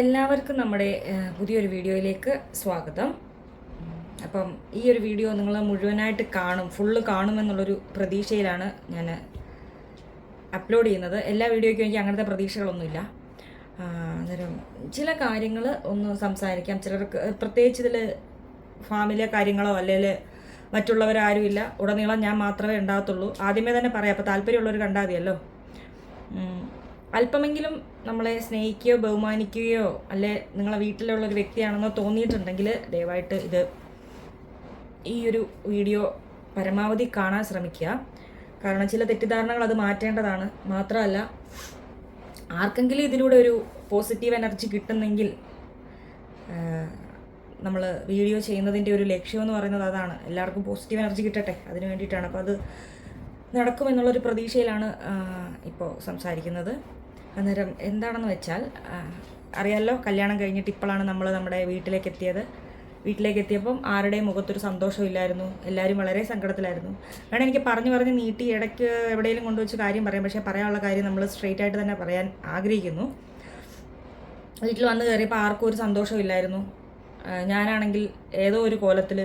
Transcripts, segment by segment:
എല്ലാവർക്കും നമ്മുടെ പുതിയൊരു വീഡിയോയിലേക്ക് സ്വാഗതം. അപ്പം ഈ ഒരു വീഡിയോ നിങ്ങൾ മുഴുവനായിട്ട് കാണും ഫുള്ള് കാണുമെന്നുള്ളൊരു പ്രതീക്ഷയിലാണ് ഞാൻ അപ്ലോഡ് ചെയ്യുന്നത്. എല്ലാ വീഡിയോയ്ക്കും എനിക്ക് അങ്ങനത്തെ പ്രതീക്ഷകളൊന്നുമില്ല. അന്നേരം ചില കാര്യങ്ങൾ ഒന്ന് സംസാരിക്കാം. ചിലർക്ക് പ്രത്യേകിച്ച് ഇതിൽ ഫാമിലെ കാര്യങ്ങളോ അല്ലെങ്കിൽ മറ്റുള്ളവരാരും ഇല്ല ഉടനീളം ഞാൻ മാത്രമേ ഉണ്ടാകത്തുള്ളൂ. ആദ്യമേ തന്നെ പറയാം അപ്പോൾ താല്പര്യമുള്ളവർ കണ്ടാൽ മതിയല്ലോ. അല്പമെങ്കിലും നമ്മളെ സ്നേഹിക്കുകയോ ബഹുമാനിക്കുകയോ അല്ലെ നിങ്ങളെ വീട്ടിലുള്ള ഒരു വ്യക്തിയാണെന്നോ തോന്നിയിട്ടുണ്ടെങ്കിൽ ദയവായിട്ട് ഇത് ഈ ഒരു വീഡിയോ പരമാവധി കാണാൻ ശ്രമിക്കുക. കാരണം ചില തെറ്റിദ്ധാരണകൾ അത് മാറ്റേണ്ടതാണ്. മാത്രമല്ല ആർക്കെങ്കിലും ഇതിലൂടെ ഒരു പോസിറ്റീവ് എനർജി കിട്ടുന്നെങ്കിൽ നമ്മൾ വീഡിയോ ചെയ്യുന്നതിന്റെ ഒരു ലക്ഷ്യം എന്ന് പറയുന്നത് അതാണ്. എല്ലാവർക്കും പോസിറ്റീവ് എനർജി കിട്ടട്ടെ. അതിന് വേണ്ടിയിട്ടാണ്. അപ്പോൾ അത് നടക്കുമെന്നുള്ളൊരു പ്രതീക്ഷയിലാണ് ഇപ്പോൾ സംസാരിക്കുന്നത്. അന്നേരം എന്താണെന്ന് വെച്ചാൽ അറിയാമല്ലോ കല്യാണം കഴിഞ്ഞിട്ട് ഇപ്പോഴാണ് നമ്മൾ നമ്മുടെ വീട്ടിലേക്ക് എത്തിയത്. വീട്ടിലേക്ക് എത്തിയപ്പം ആരുടെയും മുഖത്തൊരു സന്തോഷമില്ലായിരുന്നു എല്ലാവരും വളരെ സങ്കടത്തിലായിരുന്നു. വേണം എനിക്ക് പറഞ്ഞു പറഞ്ഞ് നീട്ടി ഇടയ്ക്ക് എവിടെയെങ്കിലും കൊണ്ടുവച്ച് കാര്യം പറയാം. പക്ഷേ പറയാനുള്ള കാര്യം നമ്മൾ സ്ട്രെയിറ്റ് ആയിട്ട് തന്നെ പറയാൻ ആഗ്രഹിക്കുന്നു. വീട്ടിൽ വന്ന് കയറിയപ്പോൾ ആർക്കും ഒരു സന്തോഷമില്ലായിരുന്നു ഞാനാണെങ്കിൽ ഏതോ ഒരു കോലത്തിൽ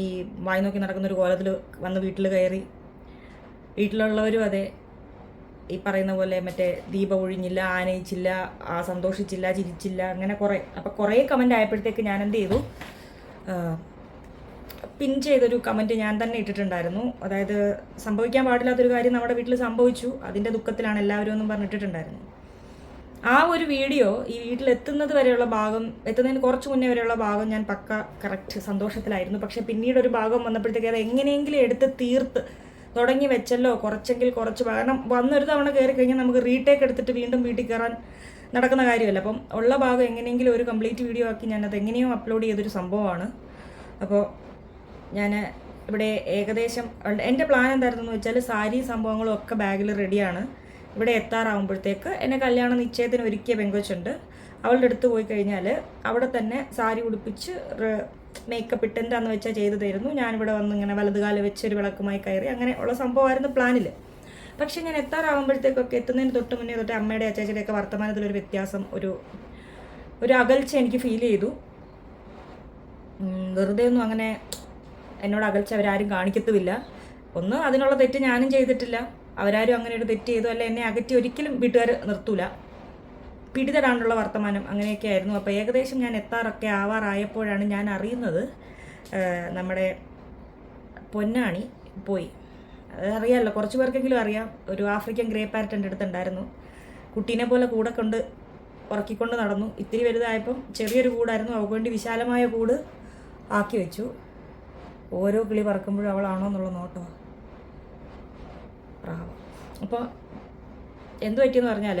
ഈ വായി നോക്കി നടക്കുന്ന ഒരു കോലത്തിൽ വന്ന് വീട്ടിൽ കയറി. വീട്ടിലുള്ളവരും അതെ. ഈ പറയുന്ന പോലെ മറ്റേ ദീപം ഒഴിഞ്ഞില്ല ആനയിച്ചില്ല ആ സന്തോഷിച്ചില്ല ചിരിച്ചില്ല അങ്ങനെ കുറേ. അപ്പോൾ കുറേ കമന്റ് ആയപ്പോഴത്തേക്ക് ഞാൻ എന്ത് ചെയ്തു? പിൻ ചെയ്തൊരു കമന്റ് ഞാൻ തന്നെ ഇട്ടിട്ടുണ്ടായിരുന്നു. അതായത് സംഭവിക്കാൻ പാടില്ലാത്തൊരു കാര്യം നമ്മുടെ വീട്ടിൽ സംഭവിച്ചു. അതിന്റെ ദുഃഖത്തിലാണ് എല്ലാവരും എന്നും പറഞ്ഞിട്ടുണ്ടായിരുന്നു ആ ഒരു വീഡിയോ ഈ വീട്ടിൽ എത്തുന്നത് വരെയുള്ള ഭാഗം എത്തുന്നതിന് കുറച്ച് മുന്നേ വരെയുള്ള ഭാഗം ഞാൻ പക്ക കറക്റ്റ് സന്തോഷത്തിലായിരുന്നു. പക്ഷേ പിന്നീട് ഒരു ഭാഗം വന്നപ്പോഴത്തേക്ക് അത് എങ്ങനെയെങ്കിലും എടുത്ത് തീർത്ത് തുടങ്ങി വെച്ചല്ലോ കുറച്ചെങ്കിൽ കുറച്ച് കാരണം വന്നൊരു തവണ കയറി കഴിഞ്ഞാൽ നമുക്ക് റീടേക്ക് എടുത്തിട്ട് വീണ്ടും വീട്ടിൽ കയറാൻ നടക്കുന്ന കാര്യമല്ല. അപ്പം ഉള്ള ഭാഗം എങ്ങനെയെങ്കിലും ഒരു കംപ്ലീറ്റ് വീഡിയോ ആക്കി ഞാനത് എങ്ങനെയോ അപ്ലോഡ് ചെയ്തൊരു സംഭവമാണ്. അപ്പോൾ ഞാൻ ഇവിടെ ഏകദേശം എന്റെ പ്ലാൻ എന്തായിരുന്നു വെച്ചാൽ സാരി സംഭവങ്ങളും ഒക്കെ ബാഗിൽ റെഡിയാണ് ഇവിടെ എത്താറാവുമ്പോഴത്തേക്ക് എന്നെ കല്യാണ നിശ്ചയത്തിന് ഒരുക്കിയ പെങ്കൊച്ചുണ്ട്. അവളുടെ അടുത്ത് പോയി കഴിഞ്ഞാൽ അവിടെ തന്നെ സാരി ഉടുപ്പിച്ച് മേക്കപ്പ് ഇട്ട് എന്താണെന്ന് വെച്ചാൽ ചെയ്തു തരുന്നു ഞാനിവിടെ വന്ന് ഇങ്ങനെ വലതുകാലം വെച്ച് ഒരു വിളക്കുമായി കയറി അങ്ങനെ ഉള്ള സംഭവമായിരുന്നു പ്ലാനിൽ പക്ഷെ ഞാൻ എത്താറാവുമ്പോഴത്തേക്കൊക്കെ എത്തുന്നതിന് തൊട്ട് മുന്നേ തൊട്ട് അമ്മയുടെ അച്ചാച്ചയുടെയൊക്കെ വർത്തമാനത്തിലൊരു വ്യത്യാസം ഒരു ഒരു അകൽച്ച എനിക്ക് ഫീൽ ചെയ്തു. വെറുതെ ഒന്നും അങ്ങനെ എന്നോട് അകൽച്ച അവരാരും കാണിക്കത്തുമില്ല. ഒന്ന് അതിനുള്ള തെറ്റ് ഞാനും ചെയ്തിട്ടില്ല. അവരാരും അങ്ങനെ ഒരു തെറ്റ് ചെയ്തു അല്ല എന്നെ അകറ്റി ഒരിക്കലും വീട്ടുകാർ നിർത്തൂല. പിടിതടാണ്ടുള്ള വർത്തമാനം അങ്ങനെയൊക്കെ ആയിരുന്നു അപ്പോൾ ഏകദേശം ഞാൻ എത്താറൊക്കെ ആവാറായപ്പോഴാണ് ഞാൻ അറിയുന്നത് നമ്മുടെ പൊന്നാണി പോയി. അതറിയാമല്ലോ കുറച്ച് പേർക്കെങ്കിലും അറിയാം. ഒരു ആഫ്രിക്കൻ ഗ്രേ പാരറ്റ് എന്റെ അടുത്തുണ്ടായിരുന്നു. കുട്ടീനെ പോലെ കൂടെ കൊണ്ട് ഉറക്കിക്കൊണ്ട് നടന്നു. ഇത്തിരി വലുതായപ്പം ചെറിയൊരു കൂടായിരുന്നു. അവൾക്ക് വേണ്ടി വിശാലമായ കൂട് ആക്കി വെച്ചു. ഓരോ കിളി പറക്കുമ്പോഴും അവളാണോ എന്നുള്ള പ്രാവം. അപ്പോൾ എന്ത് പറ്റിയെന്ന് പറഞ്ഞാൽ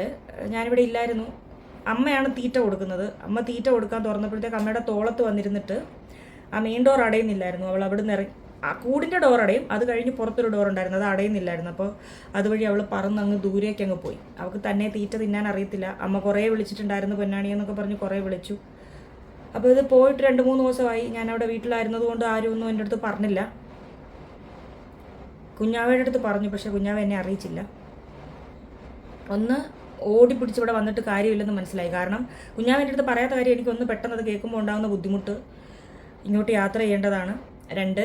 ഞാനിവിടെ ഇല്ലായിരുന്നു. അമ്മയാണ് തീറ്റ കൊടുക്കുന്നത്. അമ്മ തീറ്റ കൊടുക്കാൻ തുറന്നപ്പോഴത്തേക്ക് അമ്മയുടെ തോളത്ത് വന്നിരുന്നിട്ട് ആ മെയിൻ ഡോർ അടയുന്നില്ലായിരുന്നു. അവൾ അവിടെ നിന്ന് ഇറങ്ങി ആ കൂടിന്റെ ഡോർ അടയും. അത് കഴിഞ്ഞ് പുറത്തൊരു ഡോർ ഉണ്ടായിരുന്നു. അത് അടയുന്നില്ലായിരുന്നു. അപ്പോൾ അതുവഴി അവൾ പറന്ന് അങ്ങ് ദൂരേക്ക് അങ്ങ് പോയി. അവൾക്ക് തന്നെ തീറ്റ തിന്നാൻ അറിയത്തില്ല. അമ്മ കുറേ വിളിച്ചിട്ടുണ്ടായിരുന്നു പൊന്നാണി എന്നൊക്കെ പറഞ്ഞ് കുറേ വിളിച്ചു. അപ്പോൾ ഇത് പോയിട്ട് രണ്ട് മൂന്ന് ദിവസമായി. ഞാൻ അവിടെ വീട്ടിലായിരുന്നത് കൊണ്ട് ആരും ഒന്നും എന്റെ അടുത്ത് പറഞ്ഞില്ല. കുഞ്ഞാവയുടെ അടുത്ത് പറഞ്ഞു പക്ഷേ കുഞ്ഞാവ എന്നെ അറിയിച്ചില്ല. ഒന്ന് ഓടി പിടിച്ച് ഇവിടെ വന്നിട്ട് കാര്യമില്ലെന്ന് മനസ്സിലായി. കാരണം കുഞ്ഞാവിന്റെ അടുത്ത് പറയാത്ത കാര്യം എനിക്ക് ഒന്ന് പെട്ടെന്ന് അത് കേൾക്കുമ്പോൾ ഉണ്ടാകുന്ന ബുദ്ധിമുട്ട് ഇങ്ങോട്ട് യാത്ര ചെയ്യേണ്ടതാണ്. രണ്ട്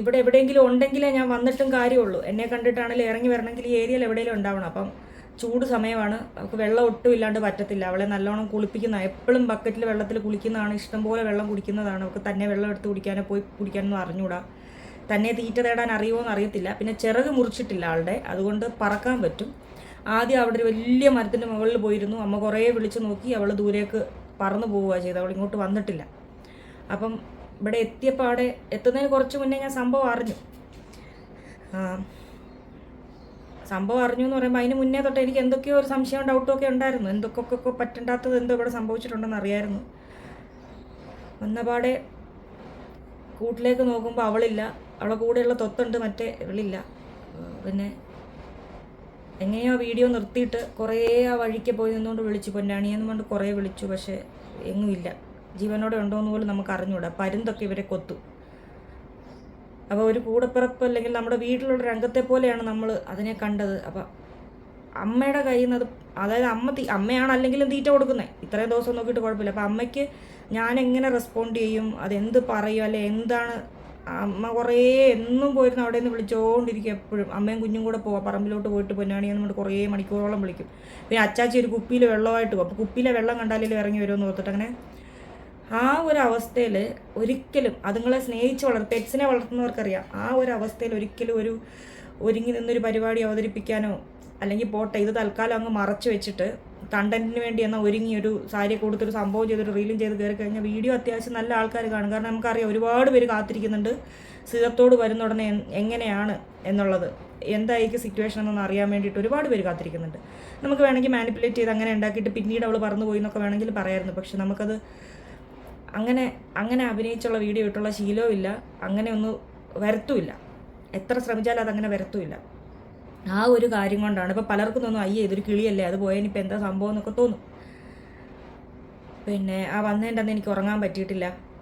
ഇവിടെ എവിടെയെങ്കിലും ഉണ്ടെങ്കിലേ ഞാൻ വന്നിട്ടും കാര്യമുള്ളൂ. എന്നെ കണ്ടിട്ടാണെങ്കിലും ഇറങ്ങി വരണമെങ്കിൽ ഈ ഏരിയയിൽ എവിടെയെങ്കിലും ഉണ്ടാവണം. അപ്പം ചൂട് സമയമാണ്. അവൾക്ക് വെള്ളം ഒട്ടും ഇല്ലാണ്ട് പറ്റത്തില്ല. അവളെ നല്ലോണം കുളിപ്പിക്കുന്ന എപ്പോഴും ബക്കറ്റിൽ വെള്ളത്തിൽ കുളിക്കുന്നതാണ് ഇഷ്ടംപോലെ വെള്ളം കുടിക്കുന്നതാണ്. അവൾക്ക് തന്നെ വെള്ളം എടുത്ത് കുടിക്കാനോ പോയി കുടിക്കാനൊന്നും അറിഞ്ഞൂടാ തന്നെ തീറ്റ തേടാൻ അറിയുമോ എന്ന് അറിയത്തില്ല. പിന്നെ ചിറക് മുറിച്ചിട്ടില്ല ആളുടെ. അതുകൊണ്ട് പറക്കാൻ പറ്റും. ആദ്യം അവിടെ ഒരു വലിയ മരത്തിന്റെ മുകളിൽ പോയിരുന്നു. അമ്മ കുറേ വിളിച്ച് നോക്കി അവൾ ദൂരേക്ക് പറന്നു പോവുക ചെയ്ത് അവൾ ഇങ്ങോട്ട് വന്നിട്ടില്ല. അപ്പം ഇവിടെ എത്തിയപ്പോൾ അവിടെ എത്തുന്നതിന് കുറച്ച് മുന്നേ ഞാൻ സംഭവം അറിഞ്ഞു. സംഭവം അറിഞ്ഞു എന്ന് പറയുമ്പോൾ അതിന് മുന്നേ തൊട്ട് എനിക്ക് എന്തൊക്കെയോ ഒരു സംശയവും ഡൗട്ടും ഒക്കെ ഉണ്ടായിരുന്നു. എന്തൊക്കെ പറ്റണ്ടാത്തത് എന്തോ ഇവിടെ സംഭവിച്ചിട്ടുണ്ടെന്ന് അറിയായിരുന്നു. വന്നപാടെ കൂട്ടിലേക്ക് നോക്കുമ്പോൾ അവളില്ല. അവളെ കൂടെയുള്ള തൊത്തുണ്ട് മറ്റേ ഇവളില്ല. പിന്നെ എങ്ങനെയോ വീഡിയോ നിർത്തിയിട്ട് കുറേ ആ വഴിക്ക് പോയി നിന്നുകൊണ്ട് വിളിച്ചു. പൊന്നാണിയെന്ന് കൊണ്ട് കുറേ വിളിച്ചു. പക്ഷേ എങ്ങുമില്ല. ജീവനോടെ ഉണ്ടോ എന്ന് പോലും നമുക്ക് അറിഞ്ഞൂടാ. പരുന്തൊക്കെ ഇവരെ കൊത്തു. അപ്പോൾ ഒരു കൂടപ്പിറപ്പ് അല്ലെങ്കിൽ നമ്മുടെ വീട്ടിലുള്ള രംഗത്തെ പോലെയാണ് നമ്മൾ അതിനെ കണ്ടത്. അപ്പം അമ്മയുടെ കയ്യിൽ നിന്ന് അത് അതായത് അമ്മ തീ അമ്മയാണ് അല്ലെങ്കിലും തീറ്റ കൊടുക്കുന്നത് ഇത്രയും ദിവസം നോക്കിയിട്ട് കുഴപ്പമില്ല. അപ്പം അമ്മയ്ക്ക് ഞാൻ എങ്ങനെ റെസ്പോണ്ട് ചെയ്യും? അതെന്ത് പറയും? അല്ലെ എന്താണ് അമ്മ കുറേ എന്നും പോയിരുന്നു അവിടെ നിന്ന് വിളിച്ചുകൊണ്ടിരിക്കും എപ്പോഴും. അമ്മയും കുഞ്ഞും കൂടെ പോവാം. പറമ്പിലോട്ട് പോയിട്ട് പൊന്നാണിയെന്ന് നമ്മൾ കുറേ മണിക്കൂറോളം വിളിക്കും. പിന്നെ അച്ചാച്ചി ഒരു കുപ്പിയിൽ വെള്ളമായിട്ട് പോകും അപ്പോൾ കുപ്പിയിലെ വെള്ളം കണ്ടാലും ഇറങ്ങി വരുമെന്ന് ഓർത്തിട്ട് അങ്ങനെ ആ ഒരു അവസ്ഥയിൽ ഒരിക്കലും അതുങ്ങളെ സ്നേഹിച്ച് വളർ പെറ്റ്സിനെ വളർത്തുന്നവർക്കറിയാം. ആ ഒരു അവസ്ഥയിൽ ഒരിക്കലും ഒരു ഒരുങ്ങി നിന്നൊരു പരിപാടി അവതരിപ്പിക്കാനോ അല്ലെങ്കിൽ പോട്ടെ ഇത് തൽക്കാലം അങ്ങ് മറച്ചു വെച്ചിട്ട് കണ്ടന്റിന് വേണ്ടി എന്നാൽ ഒരുങ്ങി ഒരു സാരി കൊടുത്തൊരു സംഭവം ചെയ്തൊരു റീലും ചെയ്ത് കയറി കഴിഞ്ഞാൽ വീഡിയോ അത്യാവശ്യം നല്ല ആൾക്കാർ കാണും. കാരണം നമുക്കറിയാം ഒരുപാട് പേര് കാത്തിരിക്കുന്നുണ്ട്. സീതത്തോട് വരുന്ന ഉടനെ എങ്ങനെയാണ് എന്നുള്ളത് എന്തായിരിക്കും സിറ്റുവേഷൻ എന്നൊന്ന് അറിയാൻ വേണ്ടിയിട്ട് ഒരുപാട് പേര് കാത്തിരിക്കുന്നുണ്ട്. നമുക്ക് വേണമെങ്കിൽ മാനിപ്പുലേറ്റ് ചെയ്ത് അങ്ങനെ ഉണ്ടാക്കിയിട്ട് പിന്നീട് അവൾ പറന്നു പോയി എന്നൊക്കെ വേണമെങ്കിൽ പറയായിരുന്നു. പക്ഷെ നമുക്കത് അങ്ങനെ അങ്ങനെ അഭിനയിച്ചുള്ള വീഡിയോ ഇട്ടുള്ള ശീലവും ഇല്ല അങ്ങനെ ഒന്ന് വരത്തുമില്ല. എത്ര ശ്രമിച്ചാലും അതങ്ങനെ വരത്തുമില്ല. ആ ഒരു കാര്യം കൊണ്ടാണ്. ഇപ്പോൾ പലർക്കും തോന്നും അയ്യേ ഇതൊരു കിളിയല്ലേ അത് പോയതിനിപ്പോൾ എന്താ സംഭവം എന്നൊക്കെ തോന്നും. പിന്നെ ആ വന്നതിന്റെ അന്ന് എനിക്ക് ഉറങ്ങാൻ പറ്റിയിട്ടില്ല.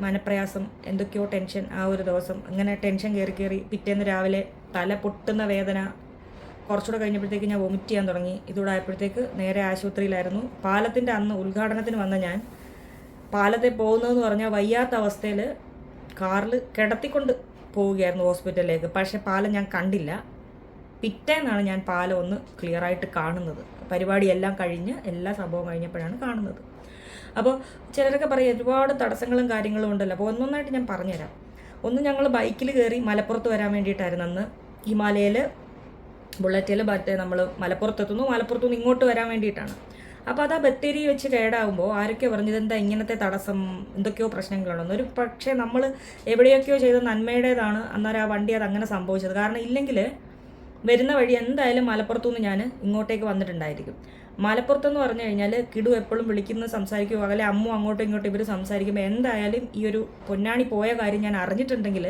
മനപ്രയാസം എന്തൊക്കെയോ ടെൻഷൻ ആ ഒരു ദിവസം. അങ്ങനെ ടെൻഷൻ കയറി കയറി പിറ്റേന്ന് രാവിലെ തല പൊട്ടുന്ന വേദന. കുറച്ചുകൂടെ കഴിഞ്ഞപ്പോഴത്തേക്ക് ഞാൻ വൊമിറ്റ് ചെയ്യാൻ തുടങ്ങി. ഇതുകൂടെ ആയപ്പോഴത്തേക്ക് നേരെ ആശുപത്രിയിലായിരുന്നു. പാലത്തിന്റെ അന്ന് ഉദ്ഘാടനത്തിന് വന്ന ഞാൻ. പാലത്തെ പോകുന്നതെന്ന് പറഞ്ഞാൽ വയ്യാത്ത അവസ്ഥയിൽ കാറിൽ കിടത്തിക്കൊണ്ട് പോവുകയായിരുന്നു ഹോസ്പിറ്റലിലേക്ക്. പക്ഷേ പാലം ഞാൻ കണ്ടില്ല. പിറ്റേന്നാണ് ഞാൻ പാലം ഒന്ന് ക്ലിയർ ആയിട്ട് കാണുന്നത്. പരിപാടിയെല്ലാം കഴിഞ്ഞ് എല്ലാ സംഭവം കഴിഞ്ഞപ്പോഴാണ് കാണുന്നത്. അപ്പോൾ ചിലരൊക്കെ പറയും ഒരുപാട് തടസ്സങ്ങളും കാര്യങ്ങളും ഉണ്ടല്ലോ. അപ്പോൾ ഒന്നൊന്നായിട്ട് ഞാൻ പറഞ്ഞുതരാം. ഒന്ന് ഞങ്ങൾ ബൈക്കിൽ കയറി മലപ്പുറത്ത് വരാൻ വേണ്ടിയിട്ടായിരുന്നു. അന്ന് ഹിമാലയയിൽ ബുള്ളറ്റിൽ മറ്റേ നമ്മൾ മലപ്പുറത്തെത്തുന്നു മലപ്പുറത്തു നിന്ന് ഇങ്ങോട്ട് വരാൻ വേണ്ടിയിട്ടാണ്. അപ്പോൾ അത് ആ ബത്തേരി വെച്ച് കേടാകുമ്പോൾ ആരൊക്കെ പറഞ്ഞത് എന്താ ഇങ്ങനത്തെ തടസ്സം? എന്തൊക്കെയോ പ്രശ്നങ്ങളുണ്ടെന്ന് ഒരു പക്ഷേ നമ്മൾ എവിടെയൊക്കെയോ ചെയ്ത നന്മയുടേതാണ് അന്നേരം ആ വണ്ടി അത് അങ്ങനെ സംഭവിച്ചത്. കാരണം ഇല്ലെങ്കിൽ വരുന്ന വഴി എന്തായാലും മലപ്പുറത്തുനിന്ന് ഞാൻ ഇങ്ങോട്ടേക്ക് വന്നിട്ടുണ്ടായിരിക്കും. മലപ്പുറത്തെന്ന് പറഞ്ഞു കഴിഞ്ഞാൽ കിടു എപ്പോഴും വിളിക്കുന്ന സംസാരിക്കുമോ അല്ലെ അമ്മ അങ്ങോട്ടും ഇങ്ങോട്ടും ഇവർ സംസാരിക്കുമ്പോൾ എന്തായാലും ഈ ഒരു പൊന്നാണി പോയ കാര്യം ഞാൻ അറിഞ്ഞിട്ടുണ്ടെങ്കിൽ